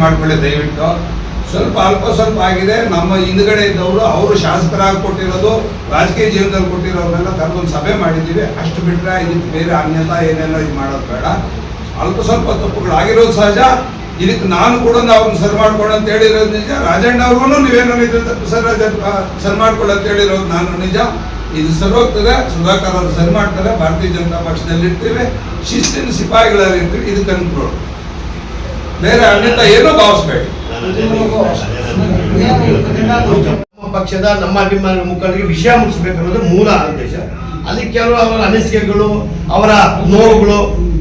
ಮಾಡ್ಕೊಳ್ಳಿ ದಯವಿಟ್ಟು? ಸ್ವಲ್ಪ ಅಲ್ಪ ಸ್ವಲ್ಪ ಆಗಿದೆ. ನಮ್ಮ ಹಿಂದ್ಗಡೆ ಇದ್ದವರು, ಅವರು ಶಾಸಕರಾಗಿ ಕೊಟ್ಟಿರೋದು, ರಾಜಕೀಯ ಜೀವನದಲ್ಲಿ ಕೊಟ್ಟಿರೋರ್ನೆಲ್ಲ ಕರೆದೊಂದು ಸಭೆ ಮಾಡಿದ್ದೀವಿ. ಅಷ್ಟು ಬಿಟ್ಟರೆ ಇದಕ್ಕೆ ಬೇರೆ ಅನ್ಯತಾ ಏನೆಲ್ಲ ಇದು ಮಾಡೋದು ಬೇಡ. ಅಲ್ಪ ಸ್ವಲ್ಪ ತಪ್ಪುಗಳಾಗಿರೋದು ಸಹಜ. ಇದಕ್ಕೆ ನಾನು ಕೂಡ ಅವ್ರನ್ನ ಸರಿ ಮಾಡ್ಕೊಳ್ಳೋ ಅಂತ ಹೇಳಿರೋದು ನಿಜ. ರಾಜಣ್ಣ ಅವ್ರಿಗೂ ನೀವೇನೋ ಇದ್ರೆ ತಪ್ಪು ಸರ್ ಸರಿ ಮಾಡ್ಕೊಳ್ಳೋ ಅಂತ ಹೇಳಿರೋದು ನಾನು ನಿಜ. ಇದು ಸರಿ ಹೋಗ್ತದೆ. ಸುಧಾಕರ್ ಅವರು ಸರಿ ಮಾಡ್ತಾರೆ. ಭಾರತೀಯ ಜನತಾ ಪಕ್ಷದಲ್ಲಿ ಇರ್ತೀವಿ ಶಿಸ್ತಿನ ಸಿಪಾಯಿಗಳಲ್ಲಿ ಇರ್ತೀವಿ ಇದಕ್ಕೆ ಅನ್ಕೊಳ್ಳಿ ಬೇರೆ ಅನ್ಯತಾ ಏನೂ ಭಾವಿಸ್ಬೇಡಿ. ನಮ್ಮ ಪಕ್ಷದ, ನಮ್ಮ ಅಭಿಮಾನ ಮುಖಂಡರಿಗೆ ವಿಷಯ ಮುಗಿಸ್ಬೇಕು ಅನ್ನೋದು ಮೂಲ ಉದ್ದೇಶ. ಅಲ್ಲಿ ಕೆಲವು ಅವರ ಅನಿಸಿಕೆಗಳು, ಅವರ ನೋವುಗಳು,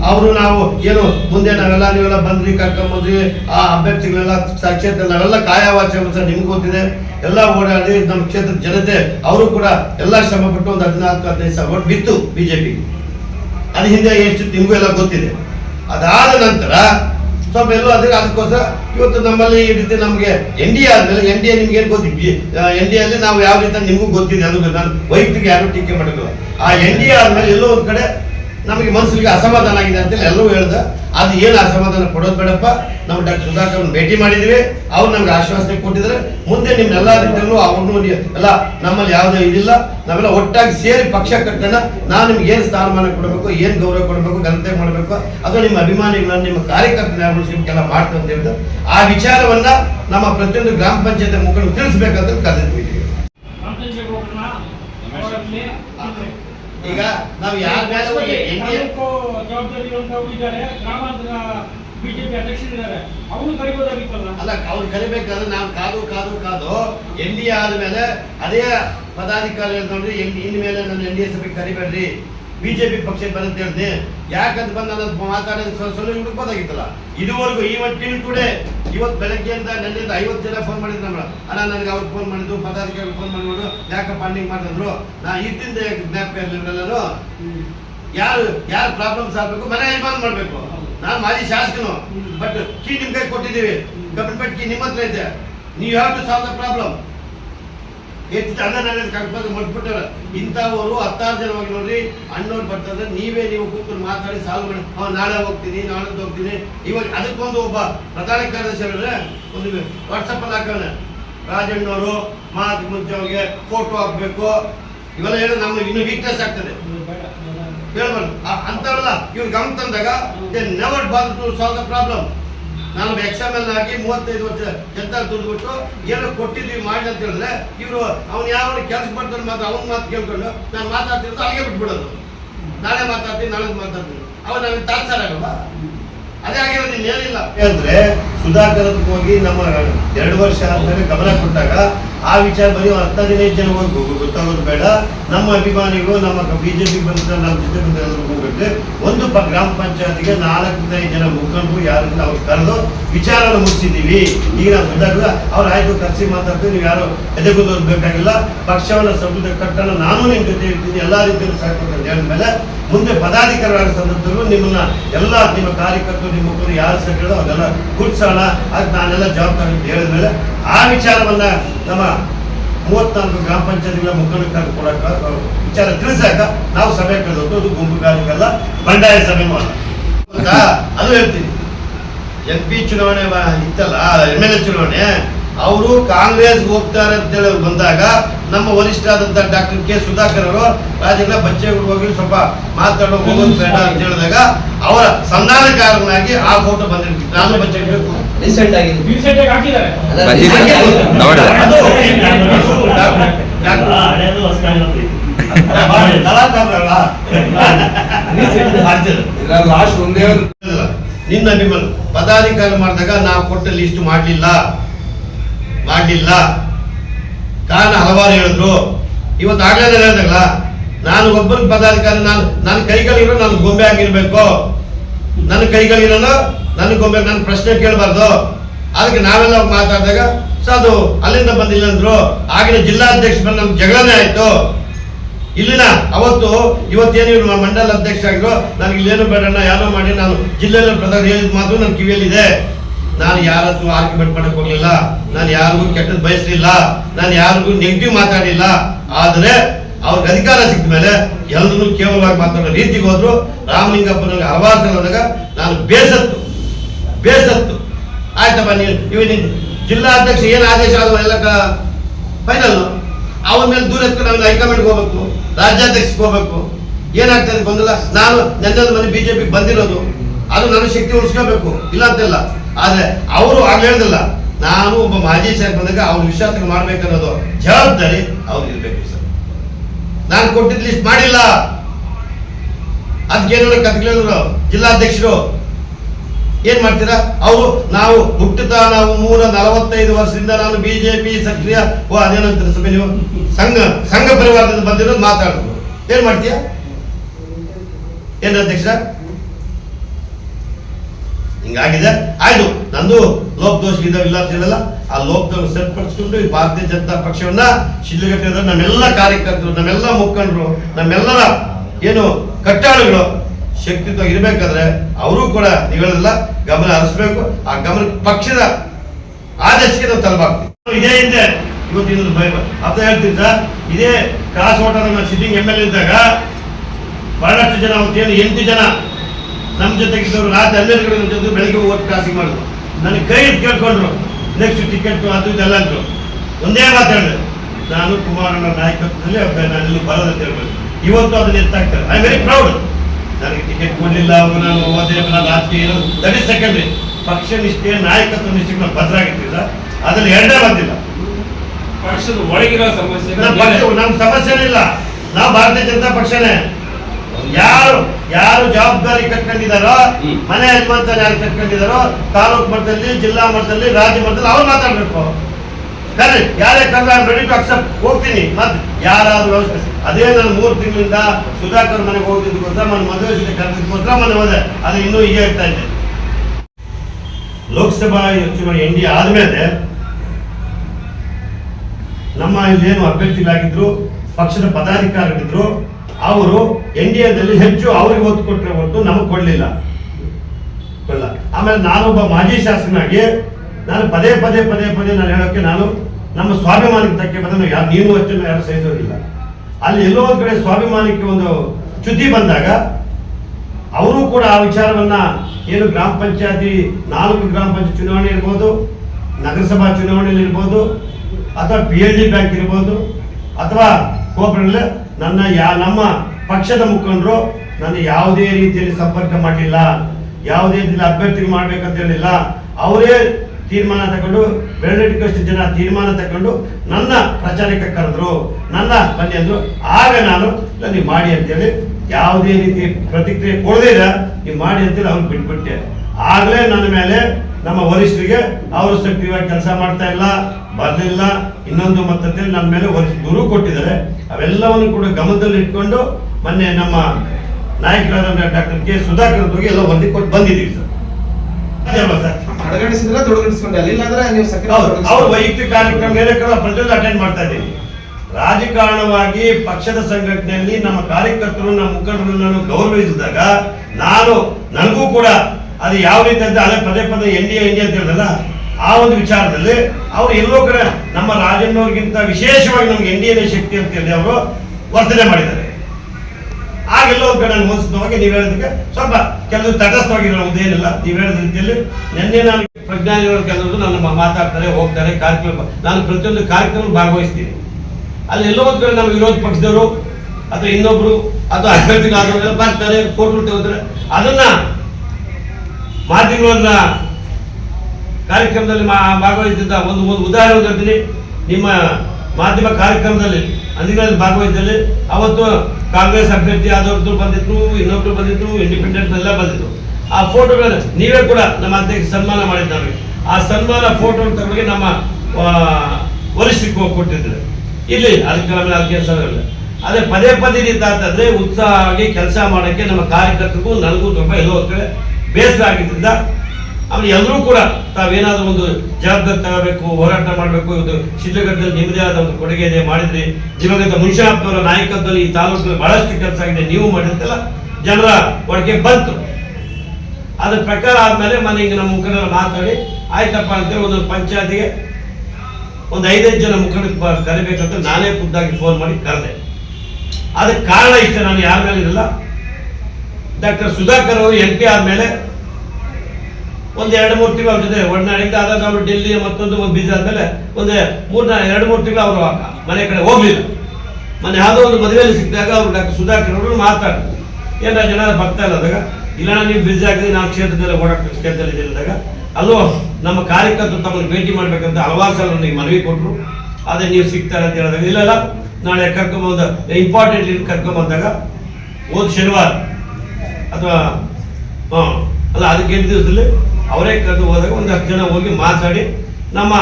ಅವರು ನಾವು ಏನು ಮುಂದೆ ನಾವೆಲ್ಲ, ನೀವೆಲ್ಲ ಬಂದ್ರಿ ಕರ್ಕೊಂಡ್ಬಂದ್ರಿ ಆ ಅಭ್ಯರ್ಥಿಗಳೆಲ್ಲ ಕ್ಷೇತ್ರ ನಾವೆಲ್ಲ ಕಾಯವಾಚ ನಿಮ್ಗೆ ಗೊತ್ತಿದೆ. ಎಲ್ಲ ಓಡಾಡಿ ನಮ್ಮ ಕ್ಷೇತ್ರದ ಜನತೆ, ಅವರು ಕೂಡ ಎಲ್ಲ ಶ್ರಮ ಪಟ್ಟು ಒಂದು ಹದಿನಾಲ್ಕು, ಹದಿನೈದು ಸಾವಿರ ಓಟ್ ಬಿತ್ತು ಬಿಜೆಪಿಗೆ. ಅದ ಹಿಂದೆ ಎಷ್ಟು ನಿಮಗೂ ಎಲ್ಲ ಗೊತ್ತಿದೆ. ಅದಾದ ನಂತರ ಸ್ವಲ್ಪ ಎಲ್ಲೋ ಅದಕ್ಕೆ ಅದಕ್ಕೋಸ್ಕರ ಇವತ್ತು ನಮ್ಮಲ್ಲಿ ಈ ರೀತಿ ನಮಗೆ ಎನ್ ಡಿ ಆದ್ಮೇಲೆ ಎನ್ ಡಿ ಎ ನಿಮ್ಗೆ ಏನು ಗೊತ್ತಿದ್ವಿ? ಎನ್ ಡಿ ಅಲ್ಲಿ ನಾವು ಯಾವ ರೀತಿ ನಿಮಗೂ ಗೊತ್ತಿದೆ, ಅದು ನಾನು ವೈಯಕ್ತಿಕ ಯಾರು ಟೀಕೆ ಮಾಡಿಲ್ಲ. ಆ ಎನ್ ಡಿ ಎ ಆದ್ಮೇಲೆ ಎಲ್ಲೋ ಒಂದು ಕಡೆ ನಮಗೆ ಮನಸ್ಸಿಗೆ ಅಸಮಾಧಾನ ಆಗಿದೆ ಅಂತೇಳಿ ಎಲ್ಲರೂ ಹೇಳ್ದ. ಅದು ಏನು ಅಸಮಾಧಾನ ಕೊಡೋದು ಬೇಡಪ್ಪ. ನಾವು ಡಾಕ್ಟರ್ ಸುಧಾಕರ್ ಅವ್ರನ್ನ ಭೇಟಿ ಮಾಡಿದ್ವಿ. ಅವ್ರು ನಮ್ಗೆ ಆಶ್ವಾಸನೆ ಕೊಟ್ಟಿದ್ರೆ ಮುಂದೆ ನಿಮ್ ಎಲ್ಲಾ ರೀತಿಯಲ್ಲೂ ಅವ್ರನ್ನೂ ಅಲ್ಲ ಎಲ್ಲ ನಮ್ಮಲ್ಲಿ ಯಾವುದೇ ಇದಿಲ್ಲ. ನಾವೆಲ್ಲ ಒಟ್ಟಾಗಿ ಸೇರಿ ಪಕ್ಷ ಕಟ್ಟೋಣ. ನಾನು ನಿಮ್ಗೆ ಏನು ಸ್ಥಾನಮಾನ ಕೊಡಬೇಕು ಏನು ಗೌರವ ಕೊಡಬೇಕು ಘನತೆ ಮಾಡಬೇಕು ಅದು ನಿಮ್ಮ ಅಭಿಮಾನಿಗಳನ್ನ ನಿಮ್ಮ ಕಾರ್ಯಕರ್ತನ ನಿಮ್ಗೆಲ್ಲ ಮಾಡ್ತು ಅಂತ ಹೇಳಿದ್ರು ಆ ವಿಚಾರವನ್ನ ನಮ್ಮ ಪ್ರತಿಯೊಂದು ಗ್ರಾಮ ಪಂಚಾಯತ್ ಮುಖಂಡರು ತಿಳಿಸ್ಬೇಕಂತ ಕರೆದಿದ್ವಿ. ಈಗ ನಾವು ಯಾರ ಜವಾಬ್ದಾರಿ ಇರುವಂತವ್ರು ಇದ್ದಾರೆ. ಗ್ರಾಮಾಂತರ ಬಿಜೆಪಿ ಅಧ್ಯಕ್ಷರಿದ್ದಾರೆ. ಅವರು ಕರಿಬೋದಾಗಿತ್ತಲ್ಲ? ಅಲ್ಲ ಅವ್ರು ಕರಿಬೇಕಾದ್ರೆ ನಾವು ಕಾದು ಕಾದು ಕಾದು ಎನ್ ಡಿ ಎ ಆದ್ಮೇಲೆ ಅದೇ ಪದಾಧಿಕಾರಿ ನೋಡ್ರಿ ಎನ್ ಇನ್ ಮೇಲೆ ನನ್ನ ಎನ್ ಡಿ ಎ ಕರಿಬೇಡ್ರಿ. ಬಿಜೆಪಿ ಪಕ್ಷಕ್ಕೆ ಬಂದಂತ ಹೇಳಿದೆ ಯಾಕಂತ ಬಂದ ನಾನು ಮಾತಾಡೋದು ಸ್ವಲ್ಪ ಸ್ವಲ್ಪ ಹುಡುಕ್ಬೋದಾಗಿತ್ತಲ್ಲ. ಇದುವರೆಗೂ ಈ ಟಿಲ್ ಟುಡೇ ಇವತ್ತು ಬೆಳಗ್ಗೆಯಿಂದ ನನ್ನಿಂದ ಐವತ್ತು ಜನ ಫೋನ್ ಮಾಡಿದ್ರು ನಮ್ಮ ಅಣ್ಣ ನನಗೆ ಅವ್ರು ಫೋನ್ ಮಾಡಿದ್ರು ಪದಾಧಿಕಾರಿ ಫೋನ್ ಮಾಡಿದ್ರು ಯಾಕಪ್ಪ ಹಂಡಿಂಗ್ ಮಾಡಿದ್ರು ನಾ ಇದ್ದಿಂದ ಜ್ಞಾಪಕ ಇರಲಿಲ್ಲ ಯಾರು ಯಾರು ಪ್ರಾಬ್ಲಮ್ಸ್ ಆಗ್ಬೇಕು ಮನೆ ಬಂದ್ ಮಾಡಬೇಕು. ನಾನು ಮಾಜಿ ಶಾಸಕನು. ಬಟ್ ಕೀ ನಿಮ್ ಕೈ ಕೊಟ್ಟಿದ್ದೀವಿ. ಗವರ್ಮೆಂಟ್ ಕೀ ನಿಮ್ಮ ಹತ್ರ ಇದೆ ನೀವು have to solve the problem ಎಷ್ಟು ಅಣ್ಣ ನನ್ನ ಕರ್ಕೊಂಡು ಮಾಡ್ಬಿಟ್ಟಾರ ಇಂಥವರು ಹತ್ತಾರು ಜನ ಹೋಗಿ ನೋಡ್ರಿ ಅಣ್ಣವ್ರು ಬರ್ತಾರೆ ನೀವೇ ನೀವು ಕೂತ್ಕೊಂಡು ಮಾತಾಡಿ ಸಾಲ್ವ್ ಮಾಡಿ ಅವ್ನು ನಾಳೆ ಹೋಗ್ತೀನಿ ನಾಳೆ ಹೋಗ್ತೀನಿ. ಇವಾಗ ಅದಕ್ಕೊಂದು ಒಬ್ಬ ಪ್ರಧಾನ ಕಾರ್ಯದರ್ಶಿ ಹೇಳಿದ್ರೆ ಒಂದು ವಾಟ್ಸಪ್ ಅಲ್ಲಿ ಹಾಕೋಣ ರಾಜಣ್ಣವರು ಮಾತು ಮುಂಚೆ ಅವ್ರಿಗೆ ಫೋಟೋ ಹಾಕ್ಬೇಕು. ಇವೆಲ್ಲ ಹೇಳಿ ನಮ್ಗೆ ಇನ್ನೂ ವೀಕ್ನೆಸ್ ಆಗ್ತದೆ. ಹೇಳ್ಬಾರ್ದು. ಅಂತಾರಲ್ಲ ಅಂತವಲ್ಲ ಇವ್ರು ಗಮನ ತಂದಾಗ they never ball to solve the problem ನಾನು ಎಕ್ಸಾಮ್ ಹಾಕಿ ಮೂವತ್ತೈದು ವರ್ಷ ಜನತಾ ದುಡ್ಡು ಬಿಟ್ಟು ಏನೋ ಕೊಟ್ಟಿದ್ವಿ ಮಾಡಿ ಅಂತ ಹೇಳಿದ್ರೆ ಇವರು ಅವ್ನು ಯಾವ ಕೆಲಸ ಮಾಡ್ತಾನೆ ಮಾತ್ರ ಅವ್ನ ಮಾತು ಕೇಳ್ಕೊಂಡು ನಾನು ಮಾತಾಡ್ತಿರೋದು ಅಲ್ಲಿಗೆ ಬಿಟ್ಬಿಡೋದು. ನಾಳೆ ಮಾತಾಡ್ತೀನಿ ನಾಳೆ ಮಾತಾಡ್ತೀನಿ. ಅವಾಗ ನನಗೆ ತಾತ್ಸಾರ ಆಗಲ್ವಾ? ಅದೇ ಆಗಿರೋದು ಇನ್ನೇನಿಲ್ಲ ಅಂದ್ರೆ ಸುಧಾಕರ್ ಹೋಗಿ ನಮ್ಮ ಎರಡು ವರ್ಷ ಆದ್ಮೇಲೆ ಗಮನ ಕೊಟ್ಟಾಗ ಆ ವಿಚಾರ ಬರೀ ಹತ್ತು ಹದಿನೈದು ಜನ ಹೋಗಿ ಗೊತ್ತಾಗೋದು ಬೇಡ. ನಮ್ಮ ಅಭಿಮಾನಿಗಳು, ನಮ್ಮ ಬಿಜೆಪಿ ಬಂದ ನಮ್ಮ ಜೊತೆ ಬಂದ ಹೋಗ್ಬೇಕು ಒಂದು ಗ್ರಾಮ ಪಂಚಾಯತ್ಗೆ ನಾಲ್ಕರಿಂದ ಐದು ಜನ ಮುಖಂಡರು ಯಾರಿಂದ ಅವ್ರು ಕರೆದು ವಿಚಾರನ ಮುಗಿಸಿದ್ದೀವಿ. ಈಗ ನಾವು ಸುಧಾಕರ್, ಅವ್ರು ಆಯ್ತು ಕರೆಸಿ ಮಾತಾಡ್ತೀವಿ ನೀವು ಯಾರು ಎದೆಗುದೋದು ಬೇಕಾಗಿಲ್ಲ. ಪಕ್ಷವನ್ನ ಸಂಬಂಧ ಕಟ್ಟಲು ನಾನು ನಿಮ್ಮ ಜೊತೆ ಇರ್ತೀನಿ, ಎಲ್ಲಾ ರೀತಿಯಲ್ಲೂ ಸಾಕು ಅಂತ ಹೇಳಿದ್ಮೇಲೆ ಮುಂದೆ ಪದಾಧಿಕಾರಿಗಳ ಸಂದರ್ಭದಲ್ಲೂ ನಿಮ್ಮನ್ನ ಎಲ್ಲ ನಿಮ್ಮ ಕಾರ್ಯಕರ್ತರು, ನಿಮ್ಮ ಮಕ್ಕಳು ಯಾರು ಸಹ ಅದೆಲ್ಲ ಗುರ್ಸೋಣ ಅದಕ್ಕೆ ನಾನೆಲ್ಲ ಜವಾಬ್ದಾರಿ ಅಂತ ಹೇಳಿದ್ಮೇಲೆ ಆ ವಿಚಾರವನ್ನ ನಮ್ಮ ಮೂವತ್ನಾಲ್ಕು ಗ್ರಾಮ ಪಂಚಾಯತ್ಗಳ ಮುಖಂಡಕ್ಕಾಗಿ ಕೊಡಕ್ಕ ಕೊಡಕ ವಿಚಾರ ತಿಳಿಸಾಕ ನಾವು ಸಭೆ ಕರೆದೊಟ್ಟು ಅದು ಗುಂಪು ಕಾರ್ಯಕ್ಕೆಲ್ಲ ಬಂಡಾಯ ಸಭೆ ಮಾಡ ಅದು ಹೇಳ್ತೀನಿ. ಎಂ ಪಿ ಚುನಾವಣೆ ಇತ್ತಲ್ಲ, ಎಂ ಎಲ್ ಎ ಚುನಾವಣೆ. ಅವರು ಕಾಂಗ್ರೆಸ್ ಹೋಗ್ತಾರೆ ಅಂತೇಳಿ ಬಂದಾಗ ನಮ್ಮ ವರಿಷ್ಠ ಆದಂತ ಡಾಕ್ಟರ್ ಕೆ ಸುಧಾಕರ್ ಅವರು ರಾಜ್ಯಗಳ ಬಚ್ಚೇಗೌಡ ಹೋಗಿ ಸ್ವಲ್ಪ ಮಾತಾಡೋ ಹೋಗೋದು ಬೇಡ ಅಂತ ಹೇಳಿದಾಗ ಅವರ ಸಂಧಾನಕಾರನಾಗಿ ಆ ಫೋಟೋ ಬಂದಿರ್ತೀವಿ ನಾನು ಬಚ್ಚೇಗೌಡ ರೀಸೆಂಟ್ ಆಗಿ. ನಿನ್ನ ನಿಮ್ಮ ಪದಾಧಿಕಾರಿ ಮಾಡಿದಾಗ ನಾವು ಕೊಟ್ಟ ಲಿಸ್ಟ್ ಮಾಡಲಿಲ್ಲ. ಮಾಡಲಿಲ್ಲ. ಕಾರಣ ಹಲವಾರು ಹೇಳಿದ್ರು. ಇವತ್ತು ಆಗ್ಲೇ ಹೇಳಿದಾಗಲ್ಲ ನಾನು ಒಬ್ಬನ ಪದಾಧಿಕಾರಿ, ನಾನು, ನನ್ನ ಕೈಗಳಿರೋ ನಾನು ಗೊಂಬೆ ಆಗಿರ್ಬೇಕು ನನ್ನ ಕೈಗಳಿರೋನು, ನನ್ನ ಗೊಂಬೆ, ನನ್ನ ಪ್ರಶ್ನೆ ಕೇಳಬಾರ್ದು. ಅದಕ್ಕೆ ನಾವೆಲ್ಲ ಮಾತಾಡಿದಾಗ ಸೊ ಅದು ಅಲ್ಲಿಂದ ಬಂದಿಲ್ಲ ಅಂದ್ರು. ಆಗಿನ ಜಿಲ್ಲಾಧ್ಯಕ್ಷ ಬಂದು ನಮ್ಗೆ ಜಗಳನೇ ಆಯ್ತು. ಇಲ್ಲಿನ, ಅವತ್ತು ಇವತ್ತೇನು ಇವ್ರು ಮಂಡಲ ಅಧ್ಯಕ್ಷ ಆಗಿರೋ ನನಗೆ ಇಲ್ಲೇನು ಬೇಡಣ್ಣ, ಯಾರೋ ಮಾಡಿ ನಾನು ಜಿಲ್ಲೆಯಲ್ಲಿ ಪ್ರಧಾನ ಹೇಳಿದ ಮಾತು ನನ್ನ ಕಿವಿಯಲ್ಲಿದೆ. ನಾನು ಯಾರತ್ರ ಆರ್ಗ್ಯುಮೆಂಟ್ ಮಾಡಕ್ ಹೋಗ್ಲಿಲ್ಲ. ನಾನು ಯಾರಿಗೂ ಕೆಟ್ಟದ್ದು ಬಯಸಲಿಲ್ಲ. ನಾನು ಯಾರಿಗೂ ನೆಗೆಟಿವ್ ಮಾತಾಡಿಲ್ಲ ಆದ್ರೆ ಅವ್ರಿಗೆ ಅಧಿಕಾರ ಸಿಕ್ಕ ಮೇಲೆ ಎಲ್ಲರೂ ಕೇವಲವಾಗಿ ಮಾತಾಡೋ ರೀತಿಗೆ ಹೋದ್ರು. ರಾಮಲಿಂಗಪ್ಪನಿಗೆ ಹಲವಾರು ನಾನು ಬೇಸತ್ತು. ಬೇಸತ್ತು. ಆಯ್ತಪ್ಪ ನೀವು ಇವ ಜಿಲ್ಲಾಧ್ಯಕ್ಷ ಏನು ಆದೇಶ ಆದವು ಎಲ್ಲ ಫೈನಲ್ ಅವನ ಮೇಲೆ ದೂರ ಎತ್ಕೊಂಡು ನಾವೆಲ್ಲ ಹೈಕಮಾಂಡ್ಗೆ ಹೋಗ್ಬೇಕು. ರಾಜ್ಯಾಧ್ಯಕ್ಷಕ್ಕೆ ಹೋಗ್ಬೇಕು. ಏನಾಗ್ತದೆ ಗೊಂದಲ ನಾನು ನನ್ನ ಮನೆ ಬಿಜೆಪಿಗೆ ಬಂದಿರೋದು. ಅದು ನನ್ನ ಶಕ್ತಿ ಉಳಿಸ್ಕೋಬೇಕು. ಇಲ್ಲ ಅಂತಿಲ್ಲ. ಆದ್ರೆ ಅವರು ಆಗ ಹೇಳ್ದಿಲ್ಲ, ನಾನು ಒಬ್ಬ ಮಾಜಿ ಸಾಹೇಬ್ ಬಂದಾಗ ಅವ್ರು ವಿಶ್ವಾಸ ಮಾಡ್ಬೇಕನ್ನೋದು ಜವಾಬ್ದಾರಿ ಅವ್ರು ಇರ್ಬೇಕು ಸರ್. ನಾನು ಕೊಟ್ಟಿದ್ದ ಲಿಸ್ಟ್ ಮಾಡಿಲ್ಲ. ಅದಕ್ಕೇನೋ ಕತ್ಕೇಳಿದ್ರು ಜಿಲ್ಲಾಧ್ಯಕ್ಷರು, ಏನ್ ಮಾಡ್ತೀರಾ? ಅವರು, ನಾವು ಹುಟ್ಟುತ್ತ ನಾವು ಮೂರ ನಲವತ್ತೈದು ವರ್ಷದಿಂದ ನಾನು ಬಿಜೆಪಿ ಸಕ್ರಿಯ, ಓ ಅದೇನಂತ ಸಭೆ ನೀವು. ಸಂಘ ಸಂಘ ಪರಿವಾರದಿಂದ ಬಂದಿರೋದು ಮಾತಾಡೋದು. ಏನ್ ಮಾಡ್ತೀಯ? ಏನ್ ಅಧ್ಯಕ್ಷ? ಹಿಂಗಾಗಿದೆ? ಆಯ್ತು, ನಂದು ಲೋಪದೋಷ ಇದಾವಿಲ್ಲ ಅಂತ ಹೇಳಲ್ಲ. ಆ ಲೋಪದೋಷ ಸರಿಪಡಿಸ್ಕೊಂಡು ಈ ಭಾರತೀಯ ಜನತಾ ಪಕ್ಷವನ್ನ ಶಿಡ್ಲಘಟ್ಟದ ನಮ್ಮೆಲ್ಲ ಕಾರ್ಯಕರ್ತರು, ನಮ್ಮೆಲ್ಲ ಮುಖಂಡರು, ನಮ್ಮೆಲ್ಲರ ಏನು ಕಟ್ಟಾಳುಗಳು ಶಕ್ತಿತ್ವ ಇರಬೇಕಾದ್ರೆ ಅವರು ಕೂಡ ನೀವೆಲ್ಲ ಗಮನ ಹರಿಸ್ಬೇಕು. ಆ ಗಮನ ಪಕ್ಷದ ಆದರ್ಶಕ್ಕೆ ನಾವು ತಲುಪಾಗ್ತೀವಿ. ಇದೇ ಹಿಂದೆ, ಇವತ್ತಿನ ಅಂತ ಹೇಳ್ತೀನಿ ಸರ್? ಇದೇ cross voter sitting M L A ಇದ್ದಾಗ ಬಹಳಷ್ಟು ಜನ ಅವತ್ತೇನು ಎಂಟು ಜನ ನಮ್ಮ ಜೊತೆಗಿದ್ದವರು ರಾತ್ರಿ ಹನ್ನೆರಡು ಕಡೆ ನಮ್ಮ ಜೊತೆ ಬೆಳಗ್ಗೆ ಹೋಗಿ ಕ್ರಾಸಿಂಗ್ ಮಾಡಿದ್ರು. ನನ್ನ ಕೈ ಕೇಳ್ಕೊಂಡ್ರು. ನೆಕ್ಸ್ಟ್ ಟಿಕೆಟ್ ಅದು ಇದೆಲ್ಲ ಅಂದರು. ಒಂದೇ ಮಾತು ಹೇಳಿದೆ ನಾನು ಕುಮಾರಣ್ಣ ನಾಯಕತ್ವದಲ್ಲಿ ಒಬ್ಬ ನಾನು ಇಲ್ಲಿ ಬರೋದಂತ ಹೇಳ್ಬೋದು ಇವತ್ತು ಅದನ್ನ ಎತ್ತಾಗ್ತಾರೆ ಐ ವೆರಿ ಪ್ರೌಡ್ ನನಗೆ ಟಿಕೆಟ್ ಕೊಡಲಿಲ್ಲ ನಾನು ಓದೇ ನಾನು ರಾಜಕೀಯ ದಟ್ ಇಸ್ ಸೆಕೆಂಡ್ರಿ ಪಕ್ಷ ನಿಷ್ಠೆ ನಾಯಕತ್ವ ನಿಷ್ಠೆ ನಾವು ಭದ್ರಾಗಿರ್ತೀವಿ ಸರ್. ಅದ್ರಲ್ಲಿ ಎರಡೇ ಬಂದಿಲ್ಲ. ಪಕ್ಷದ ಒಳಗಿರೋ ಸಮಸ್ಯೆ ನಮ್ಮ ಸಮಸ್ಯೆ ನಮ್ಮ ಸಮಸ್ಯೆನೇ ಇಲ್ಲ. ನಾವು ಭಾರತೀಯ ಜನತಾ ಪಕ್ಷನೇ. ಯಾರು ಯಾರು ಜವಾಬ್ದಾರಿ ಕಟ್ಕೊಂಡಿದಾರೋ ಮನೆ ಯಜಮಾನ್ತಾನ ಯಾರು ಕಟ್ಕೊಂಡಿದಾರೋ ತಾಲೂಕ್ ಮಟ್ಟದಲ್ಲಿ ಜಿಲ್ಲಾ ಮಟ್ಟದಲ್ಲಿ ರಾಜ್ಯ ಮಟ್ಟದಲ್ಲಿ ಅವ್ರು ಮಾತಾಡ್ಬೇಕು. ಕರೆ ಯಾರೇ ಕರೆದ ರೆಡಿ ಟು ಅಕ್ಸೆಪ್ಟ್ ಹೋಗ್ತೀನಿ. ಮತ್ತೆ ಯಾರಾದ್ರೂ ವ್ಯವಸ್ಥೆ ಅದೇ ನಾನು ಮೂರು ತಿಂಗಳಿಂದ ಸುಧಾಕರ್ ಮನೆಗೆ ಹೋಗಿದ್ದಕ್ಕೋಸ್ಕರ ನನ್ನ ಮದುವೆ ಜೊತೆ ಕರೆದಿದ್ದಕ್ಕೋಸ್ಕರ ಮನೆ ಹೋದೆ. ಅದು ಇನ್ನೂ ಹೀಗೆ ಇರ್ತಾ ಇದೆ. ಲೋಕಸಭಾ ಚುನಾವಣೆ ಎನ್ ಡಿ ಆದ್ಮೇಲೆ ನಮ್ಮ ಇಲ್ಲೇನು ಅಭ್ಯರ್ಥಿಗಳಾಗಿದ್ರು ಪಕ್ಷದ ಪದಾಧಿಕಾರಿಗಳಿದ್ರು ಅವರು ಎದಲ್ಲಿ ಹೆಚ್ಚು ಅವ್ರಿಗೆ ಒತ್ತು ಕೊಟ್ಟರೆ ಹೊರತು ನಮಗೆ ಕೊಡಲಿಲ್ಲ. ಕೊಡಲ್ಲ ಆಮೇಲೆ ನಾನೊಬ್ಬ ಮಾಜಿ ಶಾಸಕನಾಗಿ ನಾನು ಪದೇ ಪದೇ ಪದೇ ಪದೇ ನಾನು ಹೇಳೋಕ್ಕೆ ನಾನು ನಮ್ಮ ಸ್ವಾಭಿಮಾನಕ್ಕೆ ತಕ್ಕೆ ಬಂದ ಯಾರು ನೀನು ಅಷ್ಟನ್ನು ಯಾರು ಸಹಿಸೋದಿಲ್ಲ. ಅಲ್ಲಿ ಎಲ್ಲೋ ಒಂದ್ ಕಡೆ ಸ್ವಾಭಿಮಾನಕ್ಕೆ ಒಂದು ಚ್ಯುತಿ ಬಂದಾಗ ಅವರು ಕೂಡ ಆ ವಿಚಾರವನ್ನ ಏನು ಗ್ರಾಮ ಪಂಚಾಯತಿ ನಾಲ್ಕು ಗ್ರಾಮ ಪಂಚಾಯತ್ ಚುನಾವಣೆ ಇರ್ಬೋದು, ನಗರಸಭಾ ಚುನಾವಣೆಯಲ್ಲಿ ಇರ್ಬೋದು, ಅಥವಾ ಪಿ ಎಲ್ ಡಿ ಬ್ಯಾಂಕ್ ಇರ್ಬೋದು, ಅಥವಾ ಕೋಪರಲ್ಲಿ ನನ್ನ ಯಾ, ನಮ್ಮ ಪಕ್ಷದ ಮುಖಂಡರು ನನ್ನ ಯಾವುದೇ ರೀತಿಯಲ್ಲಿ ಸಂಪರ್ಕ ಮಾಡಲಿಲ್ಲ. ಯಾವುದೇ ರೀತಿಯಲ್ಲಿ ಅಭ್ಯರ್ಥಿ ಮಾಡ್ಬೇಕಂತ ಹೇಳಿಲ್ಲ. ಅವರೇ ತೀರ್ಮಾನ ತಗೊಂಡು ಬೆರಳಿಟ್ಟಷ್ಟು ಜನ ತೀರ್ಮಾನ ತಗೊಂಡು ನನ್ನ ಪ್ರಚಾರಕ್ಕೆ ಕರೆದ್ರು. ನನ್ನ ಬನ್ನಿ ಅಂದ್ರು, ಆಗ ನಾನು ಇಲ್ಲ, ನೀವು ಮಾಡಿ ಅಂತೇಳಿ ಯಾವುದೇ ರೀತಿ ಪ್ರತಿಕ್ರಿಯೆ ಕೊಡದೇ ಇಲ್ಲ, ನೀವು ಮಾಡಿ ಅಂತೇಳಿ ಅವ್ರಿಗೆ ಬಿಟ್ಬಿಟ್ಟೆ. ಆಗಲೇ ನನ್ನ ಮೇಲೆ ನಮ್ಮ ವರಿಷ್ಠರಿಗೆ ಅವರು ಸಕ್ರಿಯವಾಗಿ ಕೆಲಸ ಮಾಡ್ತಾ ಇಲ್ಲ, ಬರಲಿಲ್ಲ. ಇನ್ನೊಂದು ಮತ್ತತೆ ನನ್ನ ಮೇಲೆ ಹೊರಿಸಿ ದೂರು ಕೊಟ್ಟಿದ್ದಾರೆ. ಅವೆಲ್ಲವನ್ನು ಕೂಡ ಗಮನದಲ್ಲಿ ಇಟ್ಕೊಂಡು ಮೊನ್ನೆ ನಮ್ಮ ನಾಯಕರಾದ ಡಾಕ್ಟರ್ ಕೆ ಸುಧಾಕರ್ ಬಗ್ಗೆ ಎಲ್ಲ ವರದಿ ಕೊಟ್ಟು ಬಂದಿದ್ದೀವಿ ಸರ್. ಅವ್ರ ವೈಯಕ್ತಿಕ ಕಾರ್ಯಕ್ರಮ ಪ್ರತಿಯೊಂದು ಅಟೆಂಡ್ ಮಾಡ್ತಾ ಇದ್ದೀವಿ. ರಾಜಕಾರಣವಾಗಿ ಪಕ್ಷದ ಸಂಘಟನೆಯಲ್ಲಿ ನಮ್ಮ ಕಾರ್ಯಕರ್ತರು ನಮ್ಮ ಮುಖಂಡರನ್ನು ನಾನು ಗೌರವಿಸಿದಾಗ ನಾನು ನನಗೂ ಕೂಡ ಅದು ಯಾವ ರೀತಿ ಅಂತ ಅದೇ ಪದೇ ಪದೇ ಎನ್ ಡಿ ಎನ್ ಡಿ ಅಂತ ಹೇಳಿದಲ್ಲ ಆ ಒಂದು ವಿಚಾರದಲ್ಲಿ ಅವರು ಎಲ್ಲೋ ಕಡೆ ನಮ್ಮ ರಾಜಣ್ಣವ್ರಿಗಿಂತ ವಿಶೇಷವಾಗಿ ನಮ್ಗೆ ಎನ್ ಶಕ್ತಿ ಅಂತ ಹೇಳಿ ಅವರು ವರ್ತನೆ ಮಾಡಿದ್ದಾರೆ. ಆಗೆಲ್ಲೋ ಒಂದು ಕಡೆ ಮನಸ್ಸಿನವಾಗಿ ನೀವು ಹೇಳೋದಕ್ಕೆ ಸ್ವಲ್ಪ ಕೆಲವು ತಟಸ್ಥವಾಗಿರೋ ಏನಿಲ್ಲ, ನೀವು ಹೇಳಿದ ರೀತಿಯಲ್ಲಿ ನಿನ್ನೆ ನಾನು ಪ್ರಜ್ಞಾನಿಗಳು ಕೆಲವರು ನನ್ನ ಮಾತಾಡ್ತಾರೆ, ಹೋಗ್ತಾರೆ, ಕಾರ್ಯಕ್ರಮ ನಾನು ಪ್ರತಿಯೊಂದು ಕಾರ್ಯಕ್ರಮ ಭಾಗವಹಿಸ್ತೀನಿ. ಅಲ್ಲಿ ಎಲ್ಲೋ ಒಂದು ಕಡೆ ನಮ್ಮ ವಿರೋಧ ಪಕ್ಷದವರು, ಅಥವಾ ಇನ್ನೊಬ್ರು, ಅಥವಾ ಅಭ್ಯರ್ಥಿಗಳಾದವರೆಲ್ಲ ಬರ್ತಾರೆ ಫೋಟೋ ತೆಗೆದ್ರೆ ಅದನ್ನ ಮಾಧ್ಯಮಗಳನ್ನ ಕಾರ್ಯಕ್ರಮದಲ್ಲಿ ಭಾಗವಹಿಸಿದ್ದ ಒಂದು ಒಂದು ಉದಾಹರಣೆ ಹೇಳ್ತೀನಿ ನಿಮ್ಮ ಮಾಧ್ಯಮ ಕಾರ್ಯಕ್ರಮದಲ್ಲಿ ಅಂದಿನಲ್ಲಿ ಭಾಗವಹಿಸಿದಲ್ಲಿ ಅವತ್ತು ಕಾಂಗ್ರೆಸ್ ಅಭ್ಯರ್ಥಿ ಆದವ್ರದ್ದು ಬಂದಿದ್ರು ಇನ್ನೊಬ್ರು ಬಂದಿದ್ರು ಇಂಡಿಪೆಂಡೆಂಟ್ ಎಲ್ಲ ಬಂದಿದ್ರು ಆ ಫೋಟೋಗಳನ್ನ ನೀವೇ ಕೂಡ ನಮ್ಮ ಅಧ್ಯಕ್ಷ ಸನ್ಮಾನ ಮಾಡಿದ್ದಾರೆ. ಆ ಸನ್ಮಾನ ಫೋಟೋ ತಗೊಂಡು ನಮ್ಮ ವರಿಷ್ಠಕ್ಕೆ ಹೋಗಿ ಕೊಟ್ಟಿದ್ರು ಇಲ್ಲಿ ಅದಕ್ಕೆ ಅದಕ್ಕೆ ಹೆಸರಿಲ್ಲ ಅದೇ ಪದೇ ಪದೇ ರೀತಿ ಅಂತಂದ್ರೆ ಉತ್ಸಾಹವಾಗಿ ಕೆಲಸ ಮಾಡೋಕ್ಕೆ ನಮ್ಮ ಕಾರ್ಯಕರ್ತರಿಗೂ ನನಗೂ ಸ್ವಲ್ಪ ಎಲ್ಲೋ ಬೇಸರ ಆಗಿದ್ದರಿಂದ ಆಮೇಲೆ ಎಲ್ಲರೂ ಕೂಡ ತಾವೇನಾದ್ರೂ ಒಂದು ಜವಾಬ್ದಾರಿ ತಗೋಬೇಕು, ಹೋರಾಟ ಮಾಡಬೇಕು ಇದು ಶಿಡ್ಲಘಟ್ಟದಲ್ಲಿ ನಿಮ್ಮದೇ ಆದ ಒಂದು ಕೊಡುಗೆ ಇದೆ ಮಾಡಿದ್ರಿ, ದಿವಂಗತ ಮುನ್ಷಾಪ್ನವರ ನಾಯಕತ್ವದಲ್ಲಿ ಈ ತಾಲೂಕಿನಲ್ಲಿ ಬಹಳಷ್ಟು ಕೆಲಸ ಆಗಿದೆ. ನೀವು ಮಾಡಿದ್ದೆಲ್ಲ ಜನರ ಒಡಗೆ ಬಂತು. ಅದ್ರ ಪ್ರಕಾರ ಆದ್ಮೇಲೆ ಮನೆ ಹಿಂಗೆ ನಮ್ಮ ಮುಖಂಡರು ಮಾತಾಡಿ, ಆಯ್ತಪ್ಪ ಅಂತೇಳಿ ಒಂದು ಪಂಚಾಯತಿಗೆ ಒಂದು ಐದೈದು ಜನ ಮುಖಂಡ ಕರಿಬೇಕಂತ ನಾನೇ ಖುದ್ದಾಗಿ ಫೋನ್ ಮಾಡಿ ಕರೆದೆ. ಅದಕ್ಕೆ ಕಾರಣ ಇಷ್ಟೇ, ನಾನು ಯಾರ ಮೇಲೆ ಇರಲ್ಲ ಡಾಕ್ಟರ್ ಸುಧಾಕರ್ ಅವರು ಎಂ ಪಿ ಆದಮೇಲೆ ಒಂದು ಎರಡು ಮೂರು ತಿಂಗಳು ಅವ್ರ ಜೊತೆ ಒಡನಾಡಿದ್ದ ಆದಾಗ ಅವರು ಡೆಲ್ಲಿ ಮತ್ತೊಂದು ಬೀಜ ಆದ್ಮೇಲೆ ಒಂದು ಮೂರು ಎರಡು ಮೂರು ತಿಂಗಳು ಅವರು ಮನೆ ಕಡೆ ಹೋಗ್ಲಿಲ್ಲ. ಮನೆ ಯಾವುದೋ ಒಂದು ಮದುವೆಯಲ್ಲಿ ಸಿಕ್ಕಿದಾಗ ಅವ್ರು ಡಾಕ್ಟರ್ ಸುಧಾಕರ್ ಅವರು ಮಾತಾಡಿದ್ರು ಏನಾರ ಜನ ಬರ್ತಾ ಇಲ್ಲ ಅಂದಾಗ? ಇಲ್ಲ, ನೀವು ಬಿಸಿ ಆಗಿದ್ರೆ ನಾವು ಕ್ಷೇತ್ರದಲ್ಲಿ ಓಡಾಡ್ತೀವಿ ಕ್ಷೇತ್ರದಲ್ಲಿ ಇದ್ದಾಗ ಅಲ್ಲೂ, ನಮ್ಮ ಕಾರ್ಯಕರ್ತರು ತಮ್ಮನ್ನು ಭೇಟಿ ಮಾಡ್ಬೇಕಂತ ಹಲವಾರು ಸಲ ನನಗೆ ಮನವಿ ಕೊಟ್ಟರು ಅದೇ ನೀವು ಸಿಗ್ತಾರೆ ಅಂತ ಹೇಳಿದಾಗ ಇಲ್ಲಲ್ಲ ಇಲ್ಲ, ನಾಳೆ ಕರ್ಕೊಂಬಂದ ಇಂಪಾರ್ಟೆಂಟ್ ಕರ್ಕೊಂಬಂದಾಗ, ಹೋದ ಶನಿವಾರ ಅಥವಾ, ಹಾಂ, ಅಲ್ಲ, ಅದಕ್ಕೆ ಎಂಟು ದಿವಸದಲ್ಲಿ ಅವರೇ ಕರೆದು ಹೋದಾಗ ಒಂದಷ್ಟು ಜನ ಹೋಗಿ ಮಾತಾಡಿ ನಮ್ಮ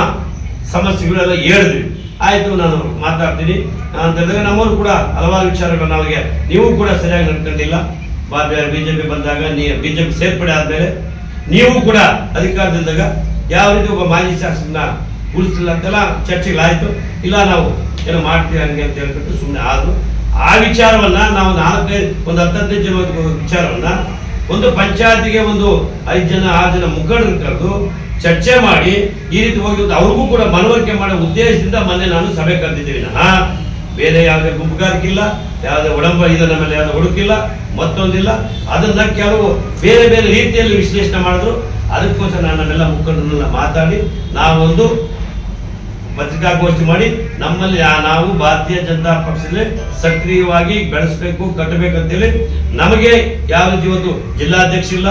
ಸಮಸ್ಯೆಗಳೆಲ್ಲ ಹೇಳಿದ್ವಿ. ಆಯಿತು, ನಾನು ಮಾತಾಡ್ತೀನಿ. ಅಂತ ಹೇಳಿದಾಗ ನಮ್ಮವರು ಕೂಡ ಹಲವಾರು ವಿಚಾರಗಳು ನಮಗೆ, ನೀವು ಕೂಡ ಸರಿಯಾಗಿ ನಡ್ಕೊಂಡಿಲ್ಲ. ಬಾ ಬಿ ಜೆ ಪಿ ಬಂದಾಗ ನೀ ಬಿ ಜೆ ಪಿ ಸೇರ್ಪಡೆ ಆದಮೇಲೆ ನೀವು ಕೂಡ ಅಧಿಕಾರದಲ್ಲಿದ್ದಾಗ ಯಾವ ರೀತಿ ಒಬ್ಬ ಮಾಜಿ ಶಾಸಕನ ಉಳಿಸಲಿಲ್ಲ ಅಂತೆಲ್ಲ ಚರ್ಚೆಗಳಾಯಿತು. ಇಲ್ಲ, ನಾವು ಏನೋ ಮಾಡ್ತೀವಿ ಹಂಗೆ ಅಂತ ಹೇಳ್ಬಿಟ್ಟು ಸುಮ್ಮನೆ ಆದ್ರು. ಆ ವಿಚಾರವನ್ನ ನಾವು ನಾಲ್ಕೈದು ಒಂದು ಹತ್ತೈದು ಜನ ವಿಚಾರವನ್ನ ಒಂದು ಪಂಚಾಯತಿಗೆ ಒಂದು ಐದು ಜನ, ಆರು ಜನ ಮುಖಂಡರು ಕರೆದು ಚರ್ಚೆ ಮಾಡಿ ಈ ರೀತಿ ಹೋಗಿ ಅವ್ರಿಗೂ ಕೂಡ ಮನವರಿಕೆ ಮಾಡೋ ಉದ್ದೇಶದಿಂದ ಮೊನ್ನೆ ನಾನು ಸಭೆ ಕರೆದಿದ್ದೀವಿ ನಾ ಬೇರೆ ಯಾವುದೇ ಗುಂಪುಗಾರಿಕಿಲ್ಲ ಯಾವುದೇ ಒಡಂಬ ಇದರ ಮೇಲೆ ಯಾವುದೇ ಹುಡುಕಿಲ್ಲ, ಮತ್ತೊಂದಿಲ್ಲ. ಅದನ್ನ ಕೆಲವು ಬೇರೆ ಬೇರೆ ರೀತಿಯಲ್ಲಿ ವಿಶ್ಲೇಷಣೆ ಮಾಡಿದ್ರು. ಅದಕ್ಕೋಸ್ಕರ ನಾನು ನಮ್ಮೆಲ್ಲ ಮುಖಂಡರನ್ನೆಲ್ಲ ಮಾತಾಡಿ ನಾವೊಂದು ಪತ್ರಿಕಾಗೋಷ್ಠಿ ಮಾಡಿ, ನಮ್ಮಲ್ಲಿ ನಾವು ಭಾರತೀಯ ಜನತಾ ಪಕ್ಷದಲ್ಲಿ ಸಕ್ರಿಯವಾಗಿ ಬೆಳೆಸಬೇಕು, ಕಟ್ಟಬೇಕಂತೇಳಿ ನಮಗೆ ಯಾವ ರೀತಿ ಇವತ್ತು ಜಿಲ್ಲಾಧ್ಯಕ್ಷ ಇಲ್ಲ,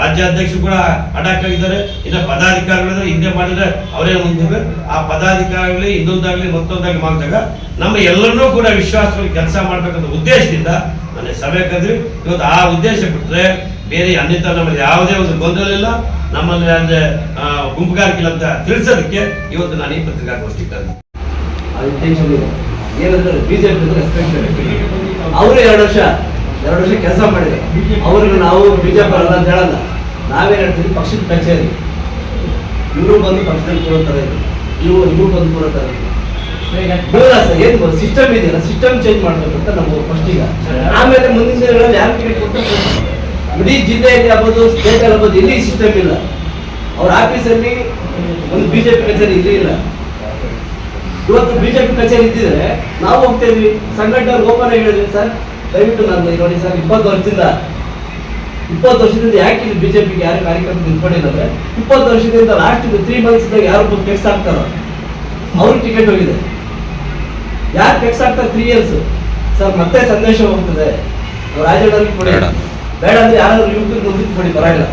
ರಾಜ್ಯಾಧ್ಯಕ್ಷರು ಕೂಡ ಅಡಾಕ್ ಆಗಿದ್ದಾರೆ ಇನ್ನು ಪದಾಧಿಕಾರಿಗಳಿದ್ರೆ ಹಿಂದೆ ಮಾಡಿದ್ರೆ ಅವರೇ ಮುಂದೆ ಆ ಪದಾಧಿಕಾರಿಗಳು ಇನ್ನೊಂದಾಗಲಿ ಮತ್ತೊಂದಾಗ್ಲಿ ಮಾಡಿದಾಗ ನಮ್ಮ ಎಲ್ಲರನ್ನೂ ಕೂಡ ವಿಶ್ವಾಸವಾಗಿ ಕೆಲಸ ಮಾಡ್ಬೇಕಂತ ಉದ್ದೇಶದಿಂದ ನನ್ನ ಸಭೆ ಕರೆದ್ರಿ ಇವತ್ತು ಆ ಉದ್ದೇಶ ಬಿಟ್ಟರೆ ಬೇರೆ ಅನ್ನಿತ ನಮ್ಮಲ್ಲಿ ಯಾವುದೇ ಒಂದು ಗೊಂದಲ ಇಲ್ಲ. ನಮ್ಮಲ್ಲಿ ಅಂದ್ರೆ ಗುಂಪುಗಾರಿಕೆ ಅಂತ ತಿಳಿಸೋದಕ್ಕೆ ಇವತ್ತು ನಾನು ಈ ಪತ್ರಿಕಾಗೋಷ್ಠಿ ಕರೆದೆ ಅದು ಟೆನ್ಷನ್ ಏನಂದ್ರೆ ಬಿಜೆಪಿ ರೆಸ್ಪೆಕ್ಟ್ ಅವರು ಎರಡು ವರ್ಷ ಎರಡು ವರ್ಷ ಕೆಲಸ ಮಾಡಿದೆ. ಅವ್ರಿಗೆ ನಾವು ಬಿಜೆಪಿ ಅಲ್ಲ ಅಂತ ಹೇಳಲ್ಲ. ನಾವೇನು ಹೇಳ್ತೀವಿ? ಪಕ್ಷದ ಕಚೇರಿ. ಇವರು ಬಂದು ಪಕ್ಷದಲ್ಲಿ ಕೂರುತ್ತಾರೆ ಇವರು ಇವರು ಬಂದು ಕೂರುತ್ತಾರೆ ಸರ್ ಏನು ಸಿಸ್ಟಮ್ ಇದೆಯಲ್ಲ ಸಿಸ್ಟಮ್ ಚೇಂಜ್ ಮಾಡ್ಬೇಕಂತ ನಮ್ಮ ಫಸ್ಟ್ ಈಗ. ಆಮೇಲೆ ಮುಂದಿನ ದಿನಗಳಲ್ಲಿ ಯಾರು ಜಿಲ್ಲೆಯಲ್ಲಿ ಆಗ್ಬೋದು ಸ್ಟೇಟ್ ಅಲ್ಲಿ ಆಗ್ಬೋದು, ಎಲ್ಲಿ ಸಿಸ್ಟಮ್ ಇಲ್ಲ. ಅವ್ರ ಆಫೀಸಲ್ಲಿ ಒಂದು ಬಿಜೆಪಿ ಕಚೇರಿ ಇಲ್ಲೇ ಇಲ್ಲ. ಇವತ್ತು ಬಿಜೆಪಿ ಕಚೇರಿ ಇದ್ದಿದ್ರೆ ನಾವು ಹೋಗ್ತಾ ಇದ್ವಿ. ಸಂಘಟನೆ ಓಪನ್ ಆಗಿ ಹೇಳಿದ್ವಿ ಸರ್, ದಯವಿಟ್ಟು ನಾನು ನೋಡಿ, ಸರ್, ಇಪ್ಪತ್ತು ವರ್ಷದಿಂದ ಇಪ್ಪತ್ತು ವರ್ಷದಿಂದ ಯಾಕೆ ಇಲ್ಲಿ ಬಿಜೆಪಿಗೆ ಯಾರು ಕಾರ್ಯಕ್ರಮ ನಿಂತ್ಕೊಂಡಿಲ್ಲ ಅಂದ್ರೆ, ಇಪ್ಪತ್ತು ವರ್ಷದಿಂದ ಲಾಸ್ಟ್ ತ್ರೀ ಮಂತ್ಸ್ ಯಾರು ಟೆಕ್ಸ್ ಹಾಕ್ತಾರೋ, ಅವ್ರಿಗೆ ಟಿಕೆಟ್ ಹೋಗಿದೆ. ಯಾರು ಟೆಕ್ಸ್ ಹಾಕ್ತಾರೆ? ತ್ರೀ ಇಯರ್ಸ್ ಸರ್, ಮತ್ತೆ ಸಂದೇಶ ಹೋಗ್ತದೆ. ರಾಜ್ಯದಲ್ಲಿ ಕೊಡಿ. ಬೇಡ ಅಂದ್ರೆ ಯಾರಾದ್ರೂ ಯುವಕರು ಮುಂದಕ್ಕೆ ಮಾಡಿ ಬರಲ್ಲ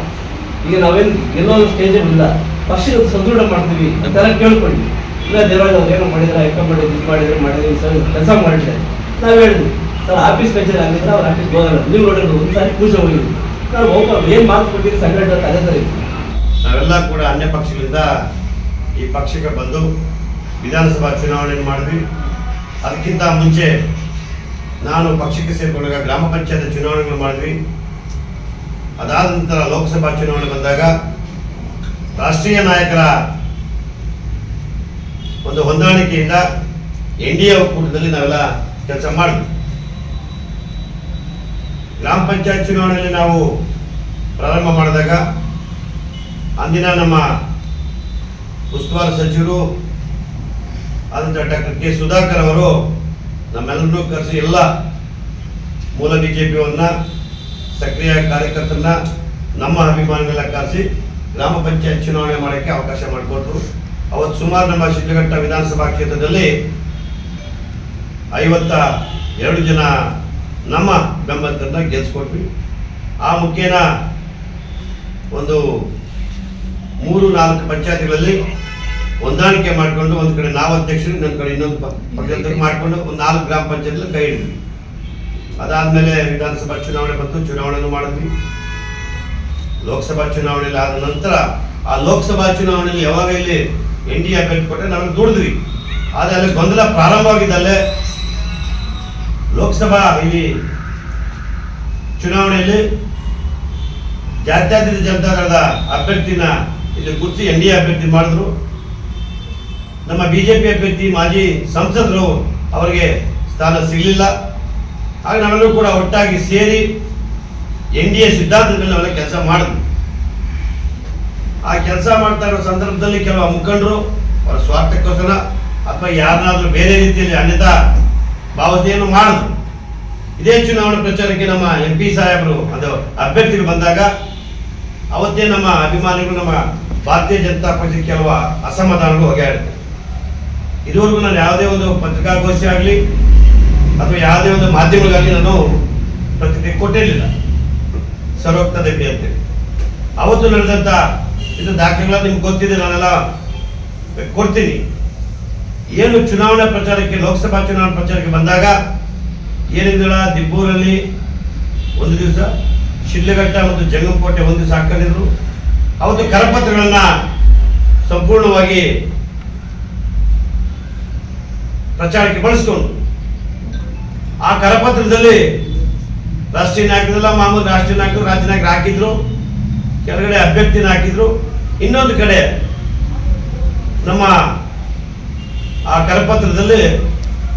ಈಗ ನಾವೇನು ಎಲ್ಲೋ ಸ್ಟೇಜ್ ಇಲ್ಲ. ಪಕ್ಷ ಸದೃಢ ಮಾಡ್ತೀವಿ. ಅಂತೆಲ್ಲ ಕೇಳ್ಕೊಳ್ಳಿ. ಇಲ್ಲ, ದೇವರಾಜ್ ಅವ್ರು ಏನೋ ಮಾಡಿದ್ರೆ ಎಕ್ಕ ಮಾಡಿದ್ರು, ಇದು ಮಾಡಿದ್ರೆ ಮಾಡಿದ್ರೆ ಸರ್ ಕೆಲಸ ಮಾಡಿದ್ರೆ. ನಾವು ಹೇಳಿದ್ವಿ. ಸರ್ ಆಫೀಸ್ ಕಚೇರಿ ಆಗಿದ್ರೆ ಅವ್ರ ಆಫೀಸ್ ಹೋಗಲ್ಲ. ನೀವು ನೋಡಿದ್ರು ಒಂದು ಸಾರಿ ಪೂಜೆ ಹೋಗಿದ್ವಿ. ನಾವು ಏನು ಮಾತು ಕೊಟ್ಟಿದ್ರೆ ಸಂಘಟನೆ ಅದೇ ಥರ ನಾವೆಲ್ಲ ಕೂಡ ಅನ್ಯ ಪಕ್ಷಗಳಿಂದ ಈ ಪಕ್ಷಕ್ಕೆ ಬಂದು ವಿಧಾನಸಭಾ ಚುನಾವಣೆಯನ್ನು ಮಾಡಿದ್ವಿ. ಅದಕ್ಕಿಂತ ಮುಂಚೆ ನಾನು ಪಕ್ಷಕ್ಕೆ ಸೇರಿಕೊಂಡಾಗ ಗ್ರಾಮ ಪಂಚಾಯತ್ ಚುನಾವಣೆಗಳು ಮಾಡಿದ್ವಿ. ಅದಾದ ನಂತರ ಲೋಕಸಭಾ ಚುನಾವಣೆ ಬಂದಾಗ ರಾಷ್ಟ್ರೀಯ ನಾಯಕರ ಒಂದು ಹೊಂದಾಣಿಕೆಯಿಂದ ಎನ್ ಡಿ ಎ ಒಕ್ಕೂಟದಲ್ಲಿ ನಾವೆಲ್ಲ ಕೆಲಸ ಮಾಡಿದ್ವಿ. ಗ್ರಾಮ ಪಂಚಾಯತ್ ಚುನಾವಣೆಯಲ್ಲಿ ನಾವು ಪ್ರಾರಂಭ ಮಾಡಿದಾಗ ಅಂದಿನ ನಮ್ಮ ಉಸ್ತುವಾರಿ ಸಚಿವರು ಆದಂಥ ಡಾಕ್ಟರ್ ಕೆ ಸುಧಾಕರ್ ಅವರು ನಮ್ಮೆಲ್ಲರನ್ನೂ ಕರೆಸಿ ಎಲ್ಲ ಮೂಲ ಬಿ ಜೆ ಪಿಯವನ್ನ ಸಕ್ರಿಯ ಕಾರ್ಯಕರ್ತರನ್ನ ನಮ್ಮ ಅಭಿಮಾನಿಗಳ ಕರೆಸಿ ಗ್ರಾಮ ಪಂಚಾಯತ್ ಚುನಾವಣೆ ಮಾಡೋಕ್ಕೆ ಅವಕಾಶ ಮಾಡಿಕೊಟ್ರು. ಅವತ್ತು ಸುಮಾರು ನಮ್ಮ ಶಿಡ್ಲಘಟ್ಟ ವಿಧಾನಸಭಾ ಕ್ಷೇತ್ರದಲ್ಲಿ ಐವತ್ತ ಎರಡು ಜನ ನಮ್ಮ ಬೆಂಬಲಿತರನ್ನ ಗೆಲ್ಸ್ಕೊಟ್ವಿ. ಆ ಮುಖೇನ ಒಂದು ಮೂರು, ನಾಲ್ಕು ಪಂಚಾಯತ್ಗಳಲ್ಲಿ ಹೊಂದಾಣಿಕೆ ಮಾಡಿಕೊಂಡು ಒಂದು ಕಡೆ ನಾವು ಅಧ್ಯಕ್ಷರು, ಇನ್ನೊಂದು ಕಡೆ ಇನ್ನೊಂದು ಪಕ್ಷ ಮಾಡಿಕೊಂಡು ಒಂದು ನಾಲ್ಕು ಗ್ರಾಮ ಪಂಚಾಯತ್ ಕೈ ಹಿಡಿದ್ವಿ. ಅದಾದ್ಮೇಲೆ ವಿಧಾನಸಭಾ ಚುನಾವಣೆ ಬಂತು ಚುನಾವಣೆಯನ್ನು ಮಾಡಿದ್ವಿ. ಲೋಕಸಭಾ ಚುನಾವಣೆಯಲ್ಲಿ ಆದ ನಂತರ ಆ ಲೋಕಸಭಾ ಚುನಾವಣೆಯಲ್ಲಿ ಯಾವಾಗ ಇಲ್ಲಿ ಎನ್ ಡಿ ಅಭ್ಯರ್ಥಿ ಕೊಟ್ಟರೆ ನಾವು ದುಡಿದ್ವಿ. ಆದರೆ ಅಲ್ಲಿ ಗೊಂದಲ ಪ್ರಾರಂಭವಾಗಿದ್ದಲ್ಲೇ ಲೋಕಸಭಾ ಇಲ್ಲಿ ಚುನಾವಣೆಯಲ್ಲಿ ಜಾತ್ಯತೀತ ಜನತಾದಳದ ಅಭ್ಯರ್ಥಿನ ಇಲ್ಲಿ ಕುರ್ಚಿ ಎನ್ ಡಿ ಎ ಅಭ್ಯರ್ಥಿ ಮಾಡಿದ್ರು. ನಮ್ಮ ಬಿಜೆಪಿ ಅಭ್ಯರ್ಥಿ ಮಾಜಿ ಸಂಸದರು ಅವರಿಗೆ ಸ್ಥಾನ ಸಿಗಲಿಲ್ಲ. ಆಗ ನಾವೆಲ್ಲರೂ ಕೂಡ ಒಟ್ಟಾಗಿ ಸೇರಿ ಎನ್ ಡಿ ಎ ಸಿದ್ಧಾಂತದ ಮೇಲೆ ನಾವೆಲ್ಲ ಕೆಲಸ ಮಾಡಿದ್ವಿ. ಆ ಕೆಲಸ ಮಾಡ್ತಾ ಇರೋ ಸಂದರ್ಭದಲ್ಲಿ ಕೆಲವು ಮುಖಂಡರು ಅವರ ಸ್ವಾರ್ಥಕ್ಕೋಸ್ಕರ ಅಥವಾ ಯಾರನ್ನಾದ್ರೂ ಬೇರೆ ರೀತಿಯಲ್ಲಿ ಅನ್ಯತಾ ಭಾವತೆಯನ್ನು ಮಾಡಿದ್ರು. ಇದೇ ಚುನಾವಣಾ ಪ್ರಚಾರಕ್ಕೆ ನಮ್ಮ ಎಂ ಪಿ ಸಾಹೇಬರು ಅದು ಅಭ್ಯರ್ಥಿಗಳು ಬಂದಾಗ ಅವತ್ತೇ ನಮ್ಮ ಅಭಿಮಾನಿಗಳು, ನಮ್ಮ ಭಾರತೀಯ ಜನತಾ ಪಕ್ಷಕ್ಕೆ ಕೆಲವು ಅಸಮಾಧಾನಗಳು ಹೊಗೆಯಾಡುತ್ತೆ. ಇದುವರೆಗೂ ನಾನು ಯಾವುದೇ ಒಂದು ಪತ್ರಿಕಾಗೋಷ್ಠಿ ಆಗಲಿ ಅಥವಾ ಯಾವುದೇ ಒಂದು ಮಾಧ್ಯಮಗಳಿಗಾಗಿ ನಾನು ಪ್ರತಿಕ್ರಿಯೆ ಕೊಟ್ಟಿರಲಿಲ್ಲ ಸರ್ವೋಕ್ತ ಅಂತ ಅಂತೇಳಿ ಅವತ್ತು ನಡೆದಂಥ ಇದು ದಾಖಲೆಗಳ ನಿಮ್ಗೆ ಗೊತ್ತಿದೆ, ನಾನೆಲ್ಲ ಕೊಡ್ತೀನಿ. ಏನು ಚುನಾವಣಾ ಪ್ರಚಾರಕ್ಕೆ, ಲೋಕಸಭಾ ಚುನಾವಣಾ ಪ್ರಚಾರಕ್ಕೆ ಬಂದಾಗ ಏನಿದ್ದಳ ದಿಬ್ಬೂರಲ್ಲಿ ಒಂದು ದಿವಸ ಶಿಲ್ಲೆಘಟ್ಟ ಮತ್ತು ಜಂಗಮಕೋಟೆ ಒಂದು ದಿವಸ ಹಾಕೊಂಡಿದ್ರು. ಅವತ್ತು ಕರಪತ್ರಗಳನ್ನ ಸಂಪೂರ್ಣವಾಗಿ ಪ್ರಚಾರಕ್ಕೆ ಬಳಸ್ಕೊಂಡು ಆ ಕರಪತ್ರದಲ್ಲಿ ರಾಷ್ಟ್ರೀಯ ನಾಯಕರೆಲ್ಲ ಮಾಮೂಲಿ ರಾಷ್ಟ್ರೀಯ ನಾಯಕರು ರಾಜ್ಯ ಹಾಕಿದ್ರು, ಕೆಳಗಡೆ ಅಭ್ಯರ್ಥಿನ ಹಾಕಿದ್ರು. ಇನ್ನೊಂದು ಕಡೆ ನಮ್ಮ ಆ ಕರಪತ್ರದಲ್ಲಿ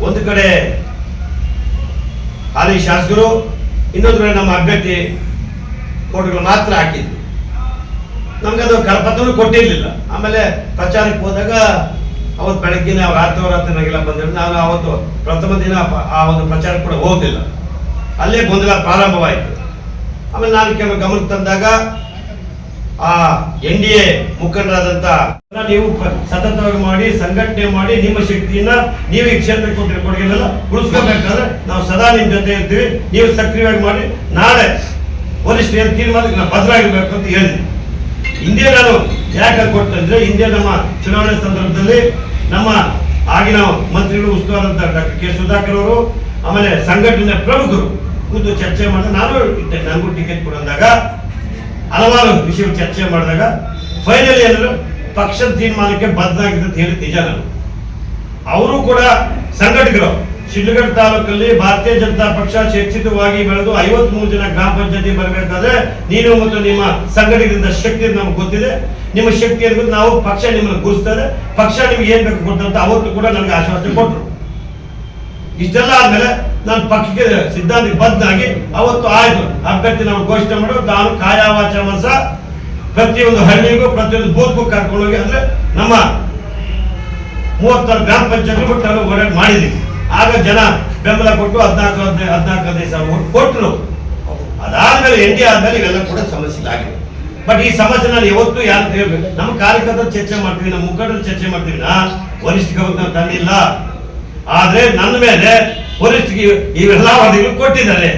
ಒಂದು ಕಡೆ ಹಾಲಿ ಶಾಸಕರು, ಇನ್ನೊಂದು ಕಡೆ ನಮ್ಮ ಅಭ್ಯರ್ಥಿ ಫೋಟೋಗಳು ಮಾತ್ರ ಹಾಕಿದ್ರು. ನಮ್ಗೆ ಅದು ಕರಪತ್ರನೂ ಕೊಟ್ಟಿರಲಿಲ್ಲ. ಆಮೇಲೆ ಪ್ರಚಾರಕ್ಕೆ ಹೋದಾಗ ಅವತ್ತು ಬೆಳಗ್ಗೆ ನಾವು ರಾತ್ರಿ ರಾತ್ರಿ ನನಗೆಲ್ಲ ನಾನು ಅವತ್ತು ಪ್ರಥಮ ದಿನ ಆ ಒಂದು ಪ್ರಚಾರ ಕೂಡ ಹೋಗಲಿಲ್ಲ. ಅಲ್ಲೇ ಗೊಂದಲ ಪ್ರಾರಂಭವಾಯಿತು. ಆಮೇಲೆ ನಾನು ಕೆಲವು ಗಮನ ತಂದಾಗ ಆ ಎನ್ ಡಿ ಎ ಮುಖಂಡರಾದಂತ ನೀವು ಸತತವಾಗಿ ಮಾಡಿ, ಸಂಘಟನೆ ಮಾಡಿ ನಿಮ್ಮ ಶಕ್ತಿಯನ್ನ ನೀವು ಈ ಕ್ಷೇತ್ರಕ್ಕೆ ಕೊಟ್ಟಿರೋ ಕೊಡುಗೆಲ್ಲ ಉಳಿಸ್ಕೋಬೇಕಾದ್ರೆ ನಾವು ಸದಾ ನಿಮ್ಮ ಜೊತೆ ಇರ್ತೀವಿ. ನೀವು ಸಕ್ರಿಯವಾಗಿ ಮಾಡಿ, ನಾಳೆ ಪೊಲೀಸ್ ಏನು ತೀರ್ಮಾನಕ್ಕೆ ನಾವು ಭದ್ರಾಗಿರ್ಬೇಕು ಅಂತ ಹೇಳಿದ್ವಿ. ಹಿಂದೆ ನಾನು ಯಾಕೆ ಕೊಟ್ಟಂದ್ರೆ, ಹಿಂದೆ ನಮ್ಮ ಚುನಾವಣೆ ಸಂದರ್ಭದಲ್ಲಿ ನಮ್ಮ ಆಗಿನ ಮಂತ್ರಿಗಳು ಉಸ್ತುವಾರಂತ ಡಾಕ್ಟರ್ ಕೆ. ಸುಧಾಕರ್ ಅವರು, ಆಮೇಲೆ ಸಂಘಟನೆ ಪ್ರಮುಖರು ಕೂತು ಚರ್ಚೆ ಮಾಡಿದ ನಾನು ಇದ್ದೆ, ನನಗೂ ಟಿಕೆಟ್ ಕೊಡಂದಾಗ, ಹಲವಾರು ವಿಷಯ ಚರ್ಚೆ ಮಾಡಿದಾಗ ಫೈನಲ್ ಏನಾದ್ರು ಪಕ್ಷದ ತೀರ್ಮಾನಕ್ಕೆ ಬದ್ಧನಾಗಿದೆ ಅಂತ ಹೇಳಿ ನಿಜ ನಾನು. ಅವರು ಕೂಡ ಸಂಘಟಕರು. ಶಿಡ್ಲಘಟ್ಟ ತಾಲೂಕಲ್ಲಿ ಭಾರತೀಯ ಜನತಾ ಪಕ್ಷ ಶಿಕ್ಷಿತವಾಗಿ ಬೆಳೆದು ಐವತ್ಮೂರು ಜನ ಗ್ರಾಮ ಪಂಚಾಯತಿ ಬರಬೇಕಾದ್ರೆ ನೀನು ಮತ್ತು ನಿಮ್ಮ ಸಂಘಟಕರಿಂದ ಶಕ್ತಿ ನಮ್ಗೆ ಗೊತ್ತಿದೆ. ನಿಮ್ಮ ಶಕ್ತಿ ಅನ್ಬಿಟ್ಟು ನಾವು ಪಕ್ಷ ನಿಮ್ಮನ್ನು ಗುರುಸ್ತದೆ ಪಕ್ಷ ನಿಮ್ಗೆ ಏನ್ ಬೇಕು ಕೊಟ್ಟಂತ ಅವತ್ತು ಕೂಡ ನನಗೆ ಆಶ್ವಾಸನೆ ಕೊಟ್ಟರು ಇಷ್ಟೆಲ್ಲ ಆದ್ಮೇಲೆ ನಾನು ಪಕ್ಷಕ್ಕೆ ಸಿದ್ಧಾಂತಕ್ಕೆ ಬದ್ದಾಗಿ ಅವತ್ತು ಆಯ್ತು. ಅಭ್ಯರ್ಥಿ ನಾವು ಘೋಷಣೆ ಮಾಡೋ ನಾನು ಕಾಯಾವಾಚ ವರ್ಷ ಪ್ರತಿಯೊಂದು ಹಳ್ಳಿಗೂ, ಪ್ರತಿಯೊಂದು ಬೂತ್ಗೂ ಕರ್ಕೊಂಡು ಹೋಗಿ ಅಂದ್ರೆ ನಮ್ಮ ಮೂವತ್ತಾರು ಗ್ರಾಮ ಪಂಚಾಯತ್ ನಾವು ಓಡಾಟ ಮಾಡಿದೀವಿ ಆಗ ಜನ ಬೆಂಬಲ ಕೊಟ್ಟು ಹದಿನಾಲ್ಕು ಹದಿನೈದು ಹದಿನಾಲ್ಕು, ಹದಿನೈದು ಸಾವಿರ ಕೊಟ್ಟರು ಅದಾದ್ಮೇಲೆ ಎನ್ ಡಿ ಆದ್ಮೇಲೆ ಇವೆಲ್ಲ ಕೂಡ ಸಮಸ್ಯೆ ಆಗಿದೆ ಬಟ್ ಈ ಸಮಸ್ಯೆ ನಾನು ಯಾವತ್ತು ಯಾರು ಹೇಳಬೇಕು ನಮ್ಮ ಕಾರ್ಯಕರ್ತರು ಚರ್ಚೆ ಮಾಡ್ತೀವಿ, ನಮ್ಮ ಮುಖಂಡರು ಚರ್ಚೆ ಮಾಡ್ತೀವಿ. ನಾ ವರಿಷ್ಠ ನಾವು ತಂದಿಲ್ಲ ಆದ್ರೆ ನನ್ನ ಮೇಲೆ ವರಿಷ್ಠಿಗೆ ಇವೆಲ್ಲ ವರದಿಗಳು ಕೊಟ್ಟಿದ್ದಾರೆ.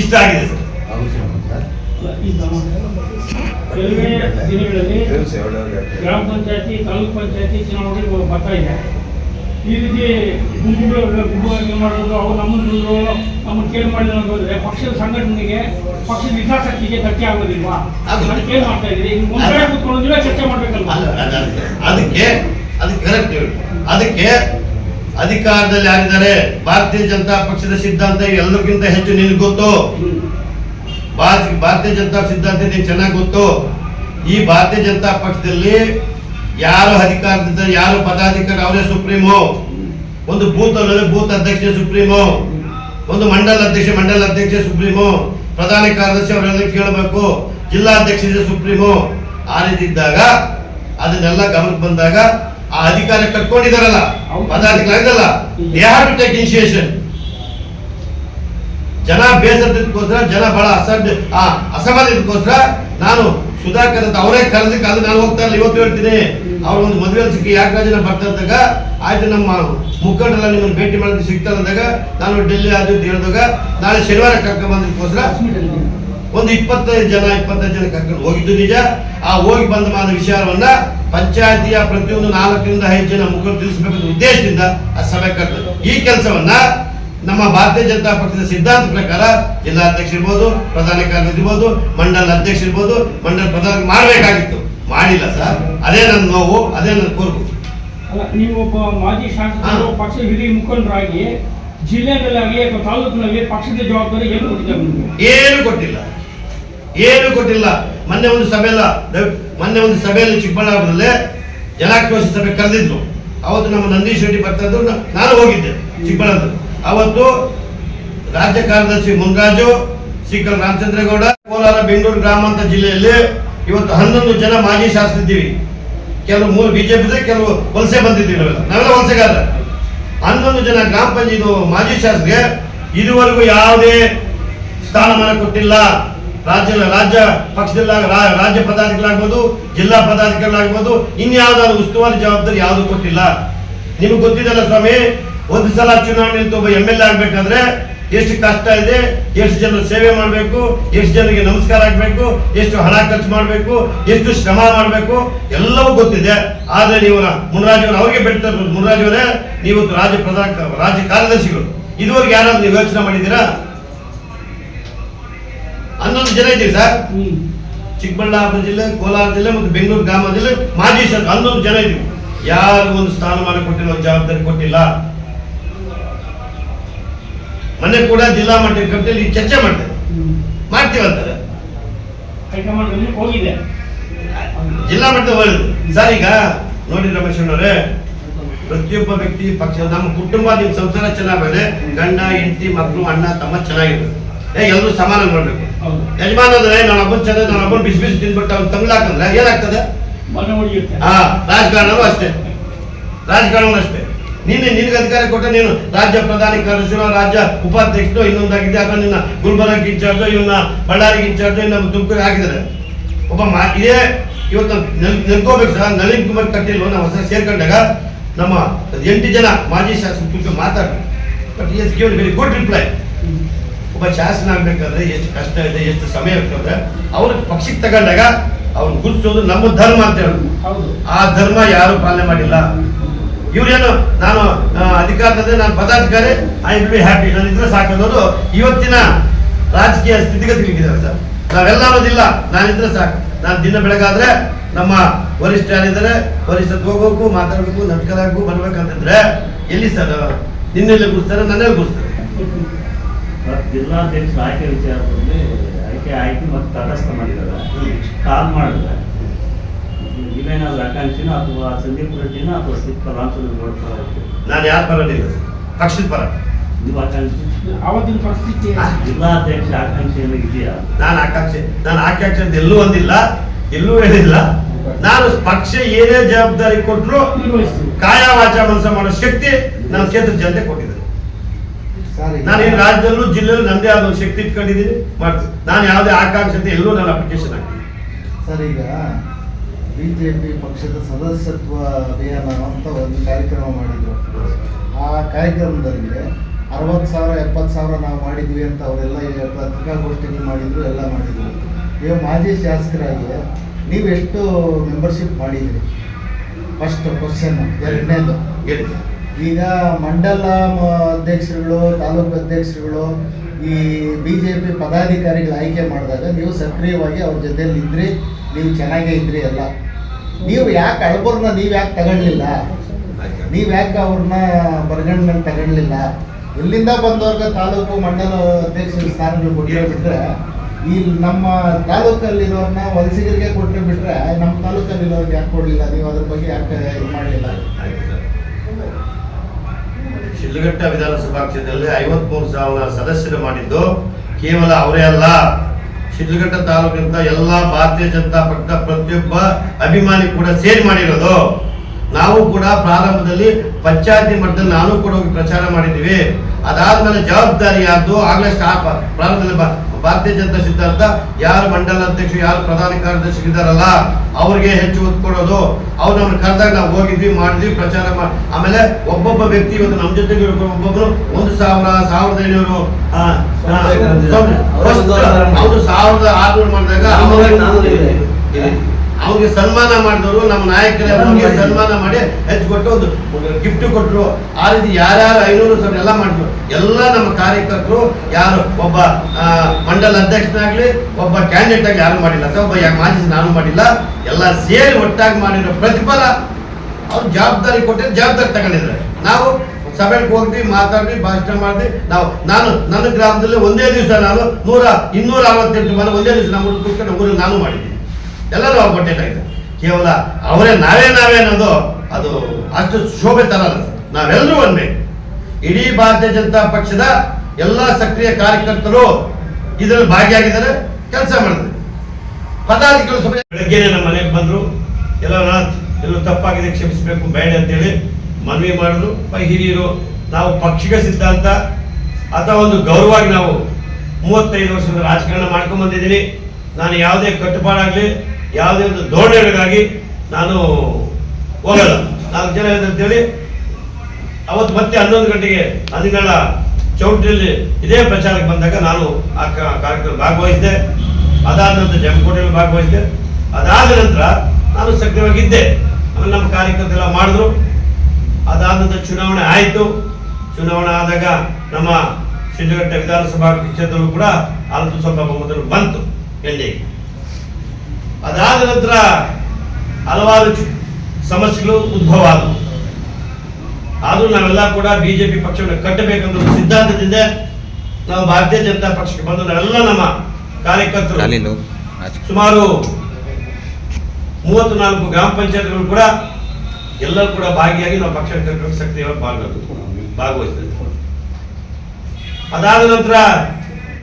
ಇಷ್ಟ ಆಗಿದೆ ಸರ್. ಗ್ರಾಮ ಪಂಚಾಯತಿ, ತಾಲೂಕ್ ಪಂಚಾಯತಿ ಚುನಾವಣೆ ಬರ್ತಾ ಇದೆ. ಈ ರೀತಿ ಗುಂಪುಗಳು ಗುಂಪುಗಳು ಮಾಡೋದು ಅವ್ರು ನಮ್ಮನ್ನು ನಮ್ಮನ್ನು ಕೇಳಿ ಮಾಡಿದ್ರು ಹೋದ್ರೆ ಪಕ್ಷದ ಸಂಘಟನೆಗೆ ಪಕ್ಷದ ಹಿತಾಸಕ್ತಿಗೆ ಧಕ್ಕೆ ಆಗೋದಿಲ್ವಾ. ಅದಕ್ಕೆ ಏನು ಮಾಡ್ತಾ ಇದ್ದೀರಿ? ಚರ್ಚೆ ಮಾಡ್ಬೇಕಲ್ಲ. ಅದಕ್ಕೆ ಅದಕ್ಕೆ ಕರೆಕ್ಟ್ ಅದಕ್ಕೆ ಅಧಿಕಾರದಲ್ಲಿ ಆಗಿದ್ದಾರೆ ಭಾರತೀಯ ಜನತಾ ಪಕ್ಷದ ಸಿದ್ಧಾಂತ ಎಲ್ಲರಿಗಿಂತ ಹೆಚ್ಚು ನಿನಗೆ ಗೊತ್ತು? ಭಾರತ ಭಾರತೀಯ ಜನತಾ ಸಿದ್ಧಾಂತ ನಿನಗೆ ಚೆನ್ನಾಗಿ ಗೊತ್ತು? ಈ ಭಾರತೀಯ ಜನತಾ ಪಕ್ಷದಲ್ಲಿ ಯಾರು ಅಧಿಕಾರ ಯಾರು ಪದಾಧಿಕಾರಿ ಅವರೇ ಸುಪ್ರೀಮು. ಒಂದು ಬೂತ್ ಅಲ್ಲದೆ ಬೂತ್ ಅಧ್ಯಕ್ಷ ಸುಪ್ರೀಮು. ಒಂದು ಮಂಡಲ ಅಧ್ಯಕ್ಷ ಮಂಡಲ ಅಧ್ಯಕ್ಷ ಸುಪ್ರೀಮು. ಪ್ರಧಾನ ಕಾರ್ಯದರ್ಶಿ ಅವರೆಲ್ಲ ಕೇಳಬೇಕು. ಜಿಲ್ಲಾಧ್ಯಕ್ಷ ಸುಪ್ರೀಮು. ಆ ರೀತಿ ಇದ್ದಾಗ ಅದನ್ನೆಲ್ಲ ಗಮನಕ್ಕೆ ಬಂದಾಗ ಆ ಅಧಿಕಾರ ಕಟ್ಕೊಂಡಿದಾರಲ್ಲ ಪದಾಧಿಕಾರಿದಲ್ಲ they have to take initiation ಜನ ಬೇಸರದಕ್ಕೋಸ್ಕರ ಜನ ಬಹಳ ಅಸಡ್ಡ ಆ ಅಸಮಾಧಾನಕ್ಕೋಸ್ಕರ ನಾನು ಸುಧಾಕರ್ ಅಂತ ಅವರೇ ಕರೆದಕ್ಕೆ ಅದು ನಾನು ಹೋಗ್ತಾ ಇಲ್ಲ ಇವತ್ತು ಹೇಳ್ತೀನಿ. ಅವ್ರ ಒಂದು ಮದುವೆ ಸಿಕ್ಕಿ ಯಾಕೆ ಜನ ಬರ್ತಾ ಇದ್ದಾಗ? ಆಯ್ತು ನಮ್ಮ ಮುಖಂಡರೆಲ್ಲ ನಿಮ್ಮನ್ನು ಭೇಟಿ ಮಾಡೋದಕ್ಕೆ ಸಿಗ್ತಾರೆ ಅಂದಾಗ ನಾನು ಡೆಲ್ಲಿ ಅದು ಹೇಳಿದಾಗ ನಾಳೆ ಶನಿವಾರ ಕರ್ಕೊಂಡ್ ಬಂದಕ್ಕೋಸ್ಕರ ಒಂದು ಇಪ್ಪತ್ತೈದು ಜನ ಇಪ್ಪತ್ತೈದು ಜನ ಕರ್ಕೊಂಡು ಹೋಗಿದ್ದು ನಿಜ. ಆ ಹೋಗಿ ಬಂದ ಮಾದ ವಿಚಾರವನ್ನ ಪಂಚಾಯತಿಯ ಪ್ರತಿಯೊಂದು ನಾಲ್ಕರಿಂದ ಐದು ಜನ ಮುಖಂಡ ತಿಳಿಸಬೇಕಂತ ಉದ್ದೇಶದಿಂದ ಆ ಸಭೆ ಕರೆದು ಈ ಕೆಲಸವನ್ನ ನಮ್ಮ ಭಾರತೀಯ ಜನತಾ ಪಕ್ಷದ ಸಿದ್ಧಾಂತ ಪ್ರಕಾರ ಜಿಲ್ಲಾಧ್ಯಕ್ಷ ಇರ್ಬೋದು, ಪ್ರಧಾನ ಕಾರ್ಯದರ್ಶಿ ಇರ್ಬೋದು, ಮಂಡಲ ಅಧ್ಯಕ್ಷ ಇರ್ಬೋದು, ಮಂಡಲ ಪ್ರಧಾನ ಮಾಡಬೇಕಾಗಿತ್ತು. ಮಾಡಿಲ್ಲ ಸರ್. ಅದೇ ನನ್ನ ನೋವು ಅದೇ ನನ್ನ ಕೊರಗು. ಅಲ್ಲ ನೀವು ಒಬ್ಬ ಮಾಜಿ ಶಾಸಕರು ಪಕ್ಷ ಹಿಡಿ ಹಿರಿಯ ಮುಖಂಡರಾಗಿ ಜಿಲ್ಲೆಗಳಾಗಿ ಅಥವಾ ತಾಲೂಕಿನಲ್ಲಿ ಪಕ್ಷದ ಜವಾಬ್ದಾರಿ ಏನು ಕೊಟ್ಟಿದ್ದಾರೆ ಏನು ಕೊಟ್ಟಿಲ್ಲ. ಏನು ಕೊಟ್ಟಿಲ್ಲ. ಮೊನ್ನೆ ಒಂದು ದಯವಿಟ್ಟು ಮೊನ್ನೆ ಒಂದು ಸಭೆಯಲ್ಲಿ ಚಿಕ್ಕಬಳ್ಳಾಪುರದಲ್ಲಿ ಜಲಾಕ್ರೋಶ ಸಭೆ ಕರೆದಿದ್ರು. ಅವತ್ತು ನಮ್ಮ ನಂದೀಶ್ ರೆಡ್ಡಿ ಬರ್ತಾ ಇದ್ರು. ನಾನು ಹೋಗಿದ್ದೆ ಚಿಕ್ಕಬಳ್ಳಾಪುರ ಅವತ್ತು ರಾಜ್ಯ ಕಾರ್ಯದರ್ಶಿ ಮುನ್ರಾಜು ಸಿಕ್ಕಲ್ ರಾಮಚಂದ್ರೇಗೌಡ ಕೋಲಾರ ಬೆಂಗಳೂರು ಗ್ರಾಮಾಂತರ ಜಿಲ್ಲೆಯಲ್ಲಿ ಇವತ್ತು ಹನ್ನೊಂದು ಜನ ಮಾಜಿ ಶಾಸಕರಿದ್ದೀವಿ. ಕೆಲವು ಮೂರು ಬಿಜೆಪಿ ಕೆಲವು ವಲಸೆ ಬಂದಿದ್ದೀವಿ ನಾವೆಲ್ಲ. ನಾವೆಲ್ಲ ವಲಸೆಗಾರ ಹನ್ನೊಂದು ಜನ ಗ್ರಾಮ ಪಂಚಾಯತ್ ಮಾಜಿ ಶಾಸಕರಿಗೆ ಇದುವರೆಗೂ ಯಾವುದೇ ಸ್ಥಾನಮಾನ ಕೊಟ್ಟಿಲ್ಲ. ರಾಜ್ಯ ರಾಜ್ಯ ಪಕ್ಷದಲ್ಲ ರಾಜ್ಯ ಪದಾಧಿಕಾರಿಗಳಾಗ್ಬೋದು, ಜಿಲ್ಲಾ ಪದಾಧಿಕಾರಿಗಳಾಗ್ಬೋದು, ಇನ್ಯಾವುದಾದ್ರು ಉಸ್ತುವಾರಿ ಜವಾಬ್ದಾರಿ ಯಾವುದು ಕೊಟ್ಟಿಲ್ಲ. ನಿಮ್ಗೆ ಗೊತ್ತಿದ್ದಲ್ಲ ಸ್ವಾಮಿ, ಒಂದು ಸಲ ಚುನಾವಣೆಯಲ್ಲಿ ಒಬ್ಬ ಎಂ ಎಲ್ ಎ ಆಗ್ಬೇಕಾದ್ರೆ ಎಷ್ಟು ಕಷ್ಟ ಇದೆ ಎಷ್ಟು ಜನ ಸೇವೆ ಮಾಡಬೇಕು ಎಷ್ಟು ಜನರಿಗೆ ನಮಸ್ಕಾರ ಆಗಬೇಕು ಎಷ್ಟು ಹಣ ಖರ್ಚು ಮಾಡಬೇಕು ಎಷ್ಟು ಶ್ರಮ ಮಾಡಬೇಕು ಎಲ್ಲವೂ ಗೊತ್ತಿದೆ. ಆದರೆ ನೀವು ಮುನ್ರಾಜವರು ಅವ್ರಿಗೆ ಬಿಡ್ತಾರೆ ಮುನ್ರಾಜವರೇ ನೀವು ರಾಜ್ಯ ಪ್ರಧಾನ ರಾಜ್ಯ ಕಾರ್ಯದರ್ಶಿಗಳು. ಇದುವರೆಗೆ ಯಾರಾದ್ರೂ ನೀವು ಯೋಚನೆ ಮಾಡಿದ್ದೀರಾ? ಹನ್ನೊಂದು ಜನ ಇದ್ದೀವಿ ಸರ್. ಚಿಕ್ಕಬಳ್ಳಾಪುರ ಜಿಲ್ಲೆ ಕೋಲಾರ ಜಿಲ್ಲೆ ಮತ್ತು ಬೆಂಗಳೂರು ಗ್ರಾಮ ಜಿಲ್ಲೆ ಮಾಜಿ ಸರ್ ಹನ್ನೊಂದು ಜನ ಇದ್ದೀವಿ. ಯಾರು ಒಂದು ಸ್ಥಾನಮಾನ ಕೊಟ್ಟಿಲ್ಲ ಒಂದು ಜವಾಬ್ದಾರಿ ಕೊಟ್ಟಿಲ್ಲ. ಮೊನ್ನೆ ಕೂಡ ಜಿಲ್ಲಾ ಮಟ್ಟದ ಕಮಿಟಿಯಲ್ಲಿ ಚರ್ಚೆ ಮಾಡ್ತೇವೆ ಮಾಡ್ತೀವಂತಾರೆ ಹೋಗಿದೆ. ಜಿಲ್ಲಾ ಮಟ್ಟದ ಒಳ್ಳೆದು. ಸರ್ ಈಗ ನೋಡಿ ರಮೇಶ್ ಅವರೇ ಪ್ರತಿಯೊಬ್ಬ ವ್ಯಕ್ತಿ ಪಕ್ಷ ನಮ್ಮ ಕುಟುಂಬ ನಿಮ್ಮ ಸಂಸಾರ ಚೆನ್ನಾಗಿದೆ ಗಂಡ ಹೆಂಡತಿ ಮಕ್ಕಳು ಅಣ್ಣ ತಮ್ಮ ಚೆನ್ನಾಗಿರ್ಬೇಕು. ಏ ಎಲ್ಲರೂ ಸಮಾನ ನೋಡ್ಬೇಕು. ಯಜಮಾನ ಅಂದ್ರೆ ನಾನು ಹಬ್ಬ ಚೆನ್ನಾಗಿ ನಾನು ಹಬ್ಬ ಬಿಸಿ ಬಿಸಿ ತಿನ್ಬಿಟ್ಟು ಅವ್ನು ಹಾಕಂದ್ರೆ ಏನಾಗ್ತದೆ? ಹಾ ರಾಜಕಾರಣವೂ ಅಷ್ಟೇ. ರಾಜಕಾರಣವೂ ಅಷ್ಟೇ. ನೀನು ನಿನಗೆ ಅಧಿಕಾರ ಕೊಟ್ಟ ನೀನು ರಾಜ್ಯ ಪ್ರಧಾನಿ ಕಾರ್ಯದರ್ಶಿನೋ ರಾಜ್ಯ ಉಪಾಧ್ಯಕ್ಷನೋ ಇನ್ನೊಂದಾಗಿದೆ. ಅಥವಾ ನಿನ್ನ ಗುಲ್ಬರ್ಗ ಇನ್ಚಾರ್ಜ್ ಇವನ್ನ ಬಳ್ಳಾರಿಗೆ ಇನ್ಚಾರ್ಜ್ ನಮ್ಮ ತುಮಕೂರು ಹಾಕಿದ್ದಾರೆ ಒಬ್ಬ ಮಾ ಇದೇ ಇವತ್ತು ನೆನ್ಕೋಬೇಕು ಸರ್. ನಳಿನ್ ಕುಮಾರ್ ಕಟೀಲ್ ನಾವು ಹೊಸ ಸೇರ್ಕೊಂಡಾಗ ನಮ್ಮ ಎಂಟು ಜನ ಮಾಜಿ ಶಾಸಕ ಮಾತಾಡ್ತಾರೆ but has given very good reply ಒಬ್ಬ ಶಾಸನ ಆಗ್ಬೇಕಾದ್ರೆ ಎಷ್ಟು ಕಷ್ಟ ಇದೆ ಎಷ್ಟು ಸಮಯ ಇರ್ತದೆ ಅವ್ರ ಪಕ್ಷಕ್ಕೆ ತಗೊಂಡಾಗ ಅವ್ರನ್ನ ಗುರುತಿಸೋದು ನಮ್ಮ ಧರ್ಮ ಅಂತ ಹೇಳೋದು. ಆ ಧರ್ಮ ಯಾರು ಪಾಲನೆ ಮಾಡಿಲ್ಲ? ಇವ್ರೇನು ನಾನು ಅಧಿಕಾರದ ಅಧಿಕಾರದಲ್ಲಿ ನಾನು ಪದಾಧಿಕಾರಿ ಐ ವಿಲ್ ಬಿ ಹ್ಯಾಪಿ ನಾನು ಇದ್ರೆ ಸಾಕನ್ನೋದು ಇವತ್ತಿನ ರಾಜಕೀಯ ಸ್ಥಿತಿಗತಿಗಳಿದ್ದಾರೆ ಸರ್. ನಾವೆಲ್ಲ ಅನ್ನೋದಿಲ್ಲ ನಾನಿದ್ರೆ ಸಾಕು. ನಾನು ದಿನ ಬೆಳಗಾದ್ರೆ ನಮ್ಮ ವರಿಷ್ಠ ಯಾರಿದ್ದಾರೆ ವರಿಷ್ಠ ಹೋಗ್ಬೇಕು ಮಾತಾಡ್ಬೇಕು ನಮಸ್ಕಾರ ಬರ್ಬೇಕಂತಂದ್ರೆ ಎಲ್ಲಿ ಸರ್? ನಿನ್ನೆಲ್ಲಿ ಗುರ್ಸ್ತಾರೆ ನನ್ನೆಲ್ಲಿ ಗುರ್ಸ್ತಾರೆ. ಜಿಲ್ಲಾಧ್ಯಕ್ಷರ ಆಯ್ಕೆ ವಿಚಾರದಲ್ಲಿ ಆಯ್ಕೆ ಆಯ್ಕೆ ಮತ್ತೆ ತಟಸ್ಥ ಮಾಡಿದ್ದಾರೆ. ಕಾಲ್ ಮಾಡಿದ್ರೆ ನೀವೇನಾದ್ರೂ ಆಕಾಂಕ್ಷಿನೋ ಅಥವಾ ಸಂದೀಪ್ ರೆಡ್ಡಿನೋ ಅಥವಾ ಸಿಕ್ಕ ರಾಮಚಂದ್ರ ಗೌಡ ನಾನು ಯಾರ ಬರಲಿಲ್ಲ ಸರ್. ಪಕ್ಷದ ಪರ. ನೀವು ಆಕಾಂಕ್ಷಿ? ಆವತ್ತಿನ ಪರಿಸ್ಥಿತಿ ಜಿಲ್ಲಾಧ್ಯಕ್ಷ ಆಕಾಂಕ್ಷಿ ಎಲ್ಲ ಇದೆಯಾ? ನಾನು ಆಕಾಂಕ್ಷೆ ನಾನು ಆಕಾಂಕ್ಷೆ ಅಂತ ಎಲ್ಲೂ ಒಂದಿಲ್ಲ ಎಲ್ಲೂ ಹೇಳಿಲ್ಲ. ನಾನು ಪಕ್ಷ ಏನೇ ಜವಾಬ್ದಾರಿ ಕೊಟ್ಟರು ನಿರ್ವಹಿಸ್ತೀವಿ ಕಾಯ ವಾಚ ಮನಸ ಮಾಡೋ ಶಕ್ತಿ ನನ್ನ ಕ್ಷೇತ್ರ ಜನತೆ ಕೊಟ್ಟಿದ್ದಾರೆ ಸರ್. ನಾನು ಈ ರಾಜ್ಯದಲ್ಲೂ ಜಿಲ್ಲೆಯಲ್ಲೂ ನಂದೇ ಆದ ಒಂದು ಶಕ್ತಿ ಇಟ್ಕೊಂಡಿದ್ದೀನಿ. ಮಾಡ್ತೀನಿ. ನಾನು ಯಾವುದೇ ಆಕಾಂಕ್ಷೆ ಅಂತ ಎಲ್ಲೂ ನಾನು ಅಪ್ಲಿಕೇಶನ್ ಹಾಕ್ತೀನಿ ಸರ್ ಈಗ. ಬಿಜೆಪಿ ಪಕ್ಷದ ಸದಸ್ಯತ್ವ ಅಭಿಯಾನ ಅಂತ ಒಂದು ಕಾರ್ಯಕ್ರಮ ಮಾಡಿದ್ರು. ಆ ಕಾರ್ಯಕ್ರಮದಲ್ಲಿ ಅರವತ್ತು ಸಾವಿರ, ಎಪ್ಪತ್ತು ಸಾವಿರ ನಾವು ಮಾಡಿದ್ವಿ ಅಂತ ಅವರೆಲ್ಲ ಪತ್ರಿಕಾಗೋಷ್ಠಿಗಳು ಮಾಡಿದ್ರು, ಎಲ್ಲ ಮಾಡಿದ್ರು. ನೀವು ಮಾಜಿ ಶಾಸಕರಾಗಿ ನೀವು ಎಷ್ಟು ಮೆಂಬರ್ಶಿಪ್ ಮಾಡಿದ್ರಿ? ಫಸ್ಟ್ ಕ್ವಶನ್ ಎರಡನೇದು. ಈಗ ಮಂಡಲ ಅಧ್ಯಕ್ಷರುಗಳು, ತಾಲೂಕು ಅಧ್ಯಕ್ಷರುಗಳು ಈ ಬಿ ಜೆ ಪಿ ಪದಾಧಿಕಾರಿಗಳು ಆಯ್ಕೆ ಮಾಡಿದಾಗ ನೀವು ಸಕ್ರಿಯವಾಗಿ ಅವ್ರ ಜೊತೆಯಲ್ಲಿ ಇದ್ರಿ ನೀವು ಚೆನ್ನಾಗೇ ಇದ್ರಿ ಎಲ್ಲ. ನೀವು ಯಾಕೆ ಅಳ್ಬರ್ನ ನೀವು ಯಾಕೆ ತಗೊಳ್ಲಿಲ್ಲ ನೀವು ಯಾಕೆ ಅವ್ರನ್ನ ಬರಗಣ್ಣ ತಗೊಳ್ಲಿಲ್ಲ ಇಲ್ಲಿಂದ ಬಂದವ್ರಿಗೆ ತಾಲೂಕು ಮಂಡಲ ಅಧ್ಯಕ್ಷರ ಸ್ಥಾನಗಳು ಕೊಟ್ಟರೆ ಬಿಟ್ರೆ, ಈ ನಮ್ಮ ತಾಲೂಕಲ್ಲಿರೋರ್ನ ವಲಸಿಗರಿಗೆ ಕೊಟ್ಟರೆ ಬಿಟ್ರೆ, ನಮ್ಮ ತಾಲೂಕಲ್ಲಿರೋರ್ಗೆ ಯಾಕೆ ಕೊಡ್ಲಿಲ್ಲ? ನೀವು ಅದ್ರ ಬಗ್ಗೆ ಯಾಕೆ ಇದು ಮಾಡಲಿಲ್ಲ? ಶಿಲ್ಘಟ್ಟ ವಿಧಾನಸಭಾ ಕ್ಷೇತ್ರದಲ್ಲಿ ಐವತ್ಮೂರು ಸಾವಿರ ಸದಸ್ಯರು ಮಾಡಿದ್ದು ಕೇವಲ ಅವರೇ ಅಲ್ಲ. ಶಿಡ್ಲಘಟ್ಟ ತಾಲೂಕಿಂತ ಎಲ್ಲ ಭಾರತೀಯ ಜನತಾ ಪಕ್ಷದ ಪ್ರತಿಯೊಬ್ಬ ಅಭಿಮಾನಿ ಕೂಡ ಸೇರಿ ಮಾಡಿರೋದು. ನಾವು ಕೂಡ ಪ್ರಾರಂಭದಲ್ಲಿ ಪಂಚಾಯತಿ ಮಟ್ಟದಲ್ಲಿ ನಾನು ಕೂಡ ಹೋಗಿ ಪ್ರಚಾರ ಮಾಡಿದ್ದೀವಿ. ಅದಾದ್ಮೇಲೆ ಜವಾಬ್ದಾರಿ ಯಾರ್ದು ಆಗ್ಲೇ ಸ್ಟಾಪ್ ಪ್ರಾರಂಭದಲ್ಲಿ ಭಾರತೀಯ ಜನತಾ ಸಿದ್ಧಾಂತ ಯಾರು ಮಂಡಲ ಅಧ್ಯಕ್ಷರು ಯಾರು ಪ್ರಧಾನ ಕಾರ್ಯದರ್ಶಿ ಇದ್ದಾರಲ್ಲ ಅವ್ರಿಗೆ ಹೆಚ್ಚು ಒತ್ತು ಕೊಡೋದು ಅವ್ರು ನಮ್ಮನ್ನು ಕರೆದಾಗ ನಾವು ಹೋಗಿದ್ವಿ ಮಾಡಿದ್ವಿ ಪ್ರಚಾರ ಮಾಡಿ ಆಮೇಲೆ ಒಬ್ಬೊಬ್ಬ ವ್ಯಕ್ತಿ ಇವತ್ತು ನಮ್ಮ ಜೊತೆಗೆ. ಒಬ್ಬೊಬ್ರು ಒಂದು ಸಾವಿರ ಸಾವಿರದ ಐನೂರು ಅವ್ರು ಸಾವಿರದ ಆರ್ನೂರು ಮಾಡಿದಾಗ. ಅವ್ರಿಗೆ ಸನ್ಮಾನ ಮಾಡಿದವರು ನಮ್ಮ ನಾಯಕರೇ ಅವ್ರಿಗೆ ಸನ್ಮಾನ ಮಾಡಿ ಹೆಚ್ಚು ಕೊಟ್ಟು ಒಂದು ಗಿಫ್ಟ್ ಕೊಟ್ಟರು ಆ ರೀತಿ ಯಾರ್ಯಾರು ಐನೂರು ಸಾವಿರ ಎಲ್ಲ ಮಾಡಿದ್ರು. ಎಲ್ಲ ನಮ್ಮ ಕಾರ್ಯಕರ್ತರು ಯಾರು ಒಬ್ಬ ಮಂಡಲ ಅಧ್ಯಕ್ಷನಾಗ್ಲಿ ಒಬ್ಬ ಕ್ಯಾಂಡಿಡೇಟ್ ಆಗಿ ಯಾರು ಮಾಡಿಲ್ಲ. ಅಥವಾ ಒಬ್ಬ ಮಾಜಿ ನಾನು ಮಾಡಿಲ್ಲ. ಎಲ್ಲ ಸೇರಿ ಒಟ್ಟಾಗಿ ಮಾಡಿರೋ ಪ್ರತಿಫಲ ಅವ್ರು ಜವಾಬ್ದಾರಿ ಕೊಟ್ಟಿದ್ದು ಜವಾಬ್ದಾರಿ ತಗೊಂಡಿದ್ದಾರೆ. ನಾವು ಸಭೆಗೆ ಹೋಗ್ತೀವಿ ಮಾತಾಡ್ತೀವಿ ಭಾಷಣ ಮಾಡಿದ್ವಿ ನಾವು ನಾನು ನನ್ನ ಗ್ರಾಮದಲ್ಲಿ ಒಂದೇ ದಿವಸ ನಾನು ನೂರ ಇನ್ನೂರ ಅರವತ್ತೆಂಟು ಮನೆ ಒಂದೇ ದಿವಸ ನಮ್ಮ ಕೂತ್ಕೊಂಡು ಊರಲ್ಲಿ ನಾನು ಮಾಡಿದ್ದೀನಿ. ಎಲ್ಲರೂ ಒಗ್ಗಟ್ಟಿನಾಗಿದೆ ಕೇವಲ ಅವರೇ ನಾವೇ ನಾವೇ ಅನ್ನೋದು ಅದು ಅಷ್ಟು ಶೋಭೆ ತರಲ್ಲ. ನಾವೆಲ್ಲರೂ ಒಂದೇ. ಇಡೀ ಭಾರತೀಯ ಜನತಾ ಪಕ್ಷದ ಎಲ್ಲ ಸಕ್ರಿಯ ಕಾರ್ಯಕರ್ತರು ಇದರಲ್ಲಿ ಭಾಗಿಯಾಗಿದ್ದಾರೆ, ಕೆಲಸ ಮಾಡಿದ್ರು ಪದಾಧಿಕಾರಿಗಳು ಸಭೆ ಬೆಳಗ್ಗೆನೆ ನಮ್ಮ ಮನೆಗೆ ಬಂದರು. ಎಲ್ಲ ಎಲ್ಲೂ ತಪ್ಪಾಗಿದೆ, ಕ್ಷಮಿಸಬೇಕು, ಬೇಡ ಅಂತೇಳಿ ಮನವಿ ಮಾಡಿದ್ರು. ಹಿರಿಯರು, ನಾವು ಪಕ್ಷಿಗ ಸಿದ್ಧಾಂತ ಅಥವಾ ಒಂದು ಗೌರವವಾಗಿ ನಾವು ಮೂವತ್ತೈದು ವರ್ಷದ ರಾಜಕಾರಣ ಮಾಡ್ಕೊಂಡ್ ಬಂದಿದ್ದೀನಿ. ನಾನು ಯಾವುದೇ ಕಟ್ಟುಪಾಡಾಗಲಿ ಯಾವುದೇ ಒಂದು ಧೋರಣೆಗಳಿಗಾಗಿ ನಾನು ಹೋಗಲ್ಲ. ನಾಲ್ಕು ಜನ ಅಂತೇಳಿ ಅವತ್ತು ಮತ್ತೆ ಹನ್ನೊಂದು ಗಂಟೆಗೆ ಹದಿನೇಳ ಚೌಟ್ರಿಯಲ್ಲಿ ಇದೇ ಪ್ರಚಾರಕ್ಕೆ ಬಂದಾಗ ನಾನು ಆ ಕಾರ್ಯಕ್ರಮ ಭಾಗವಹಿಸಿದೆ. ಅದಾದ ನಂತರ ಜಮಕೋಟೆಯಲ್ಲಿ ಭಾಗವಹಿಸಿದೆ. ಅದಾದ ನಂತರ ನಾನು ಸಕ್ರಿಯವಾಗಿದ್ದೆ. ಆಮೇಲೆ ನಮ್ಮ ಕಾರ್ಯಕರ್ತರೆಲ್ಲ ಮಾಡಿದ್ರು. ಅದಾದ ನಂತರ ಚುನಾವಣೆ ಆಯಿತು. ಚುನಾವಣೆ ಆದಾಗ ನಮ್ಮ ಶಿಡ್ಲಘಟ್ಟ ವಿಧಾನಸಭಾ ಕ್ಷೇತ್ರವು ಕೂಡ ಅಲ್ಪ ಸ್ವಲ್ಪ ಮೊದಲು ಬಂತು ಎಲ್ಲಿ ಅದಾದ ನಂತರ ಹಲವಾರು ಸಮಸ್ಯೆಗಳು ಉದ್ಭವ ಆದವು ಆದರೂ ನಾವೆಲ್ಲ ಕೂಡ ಬಿಜೆಪಿ ಪಕ್ಷವನ್ನು ಕಟ್ಟಬೇಕಂತ ಸಿದ್ಧಾಂತದಿಂದ ನಾವು ಭಾರತೀಯ ಜನತಾ ಪಕ್ಷಕ್ಕೆ ಬಂದು ನಾವೆಲ್ಲ ನಮ್ಮ ಕಾರ್ಯಕರ್ತರು ಸುಮಾರು ಮೂವತ್ತು ನಾಲ್ಕು ಗ್ರಾಮ ಪಂಚಾಯತ್ಗಳು ಕೂಡ ಎಲ್ಲರೂ ಕೂಡ ಭಾಗಿಯಾಗಿ ನಾವು ಪಕ್ಷ ಕಟ್ಟಬೇಕು ಸಕ್ರಿಯವಾಗಿ ಭಾಗ ಭಾಗವಹಿಸಿದ್ವಿ. ಅದಾದ ನಂತರ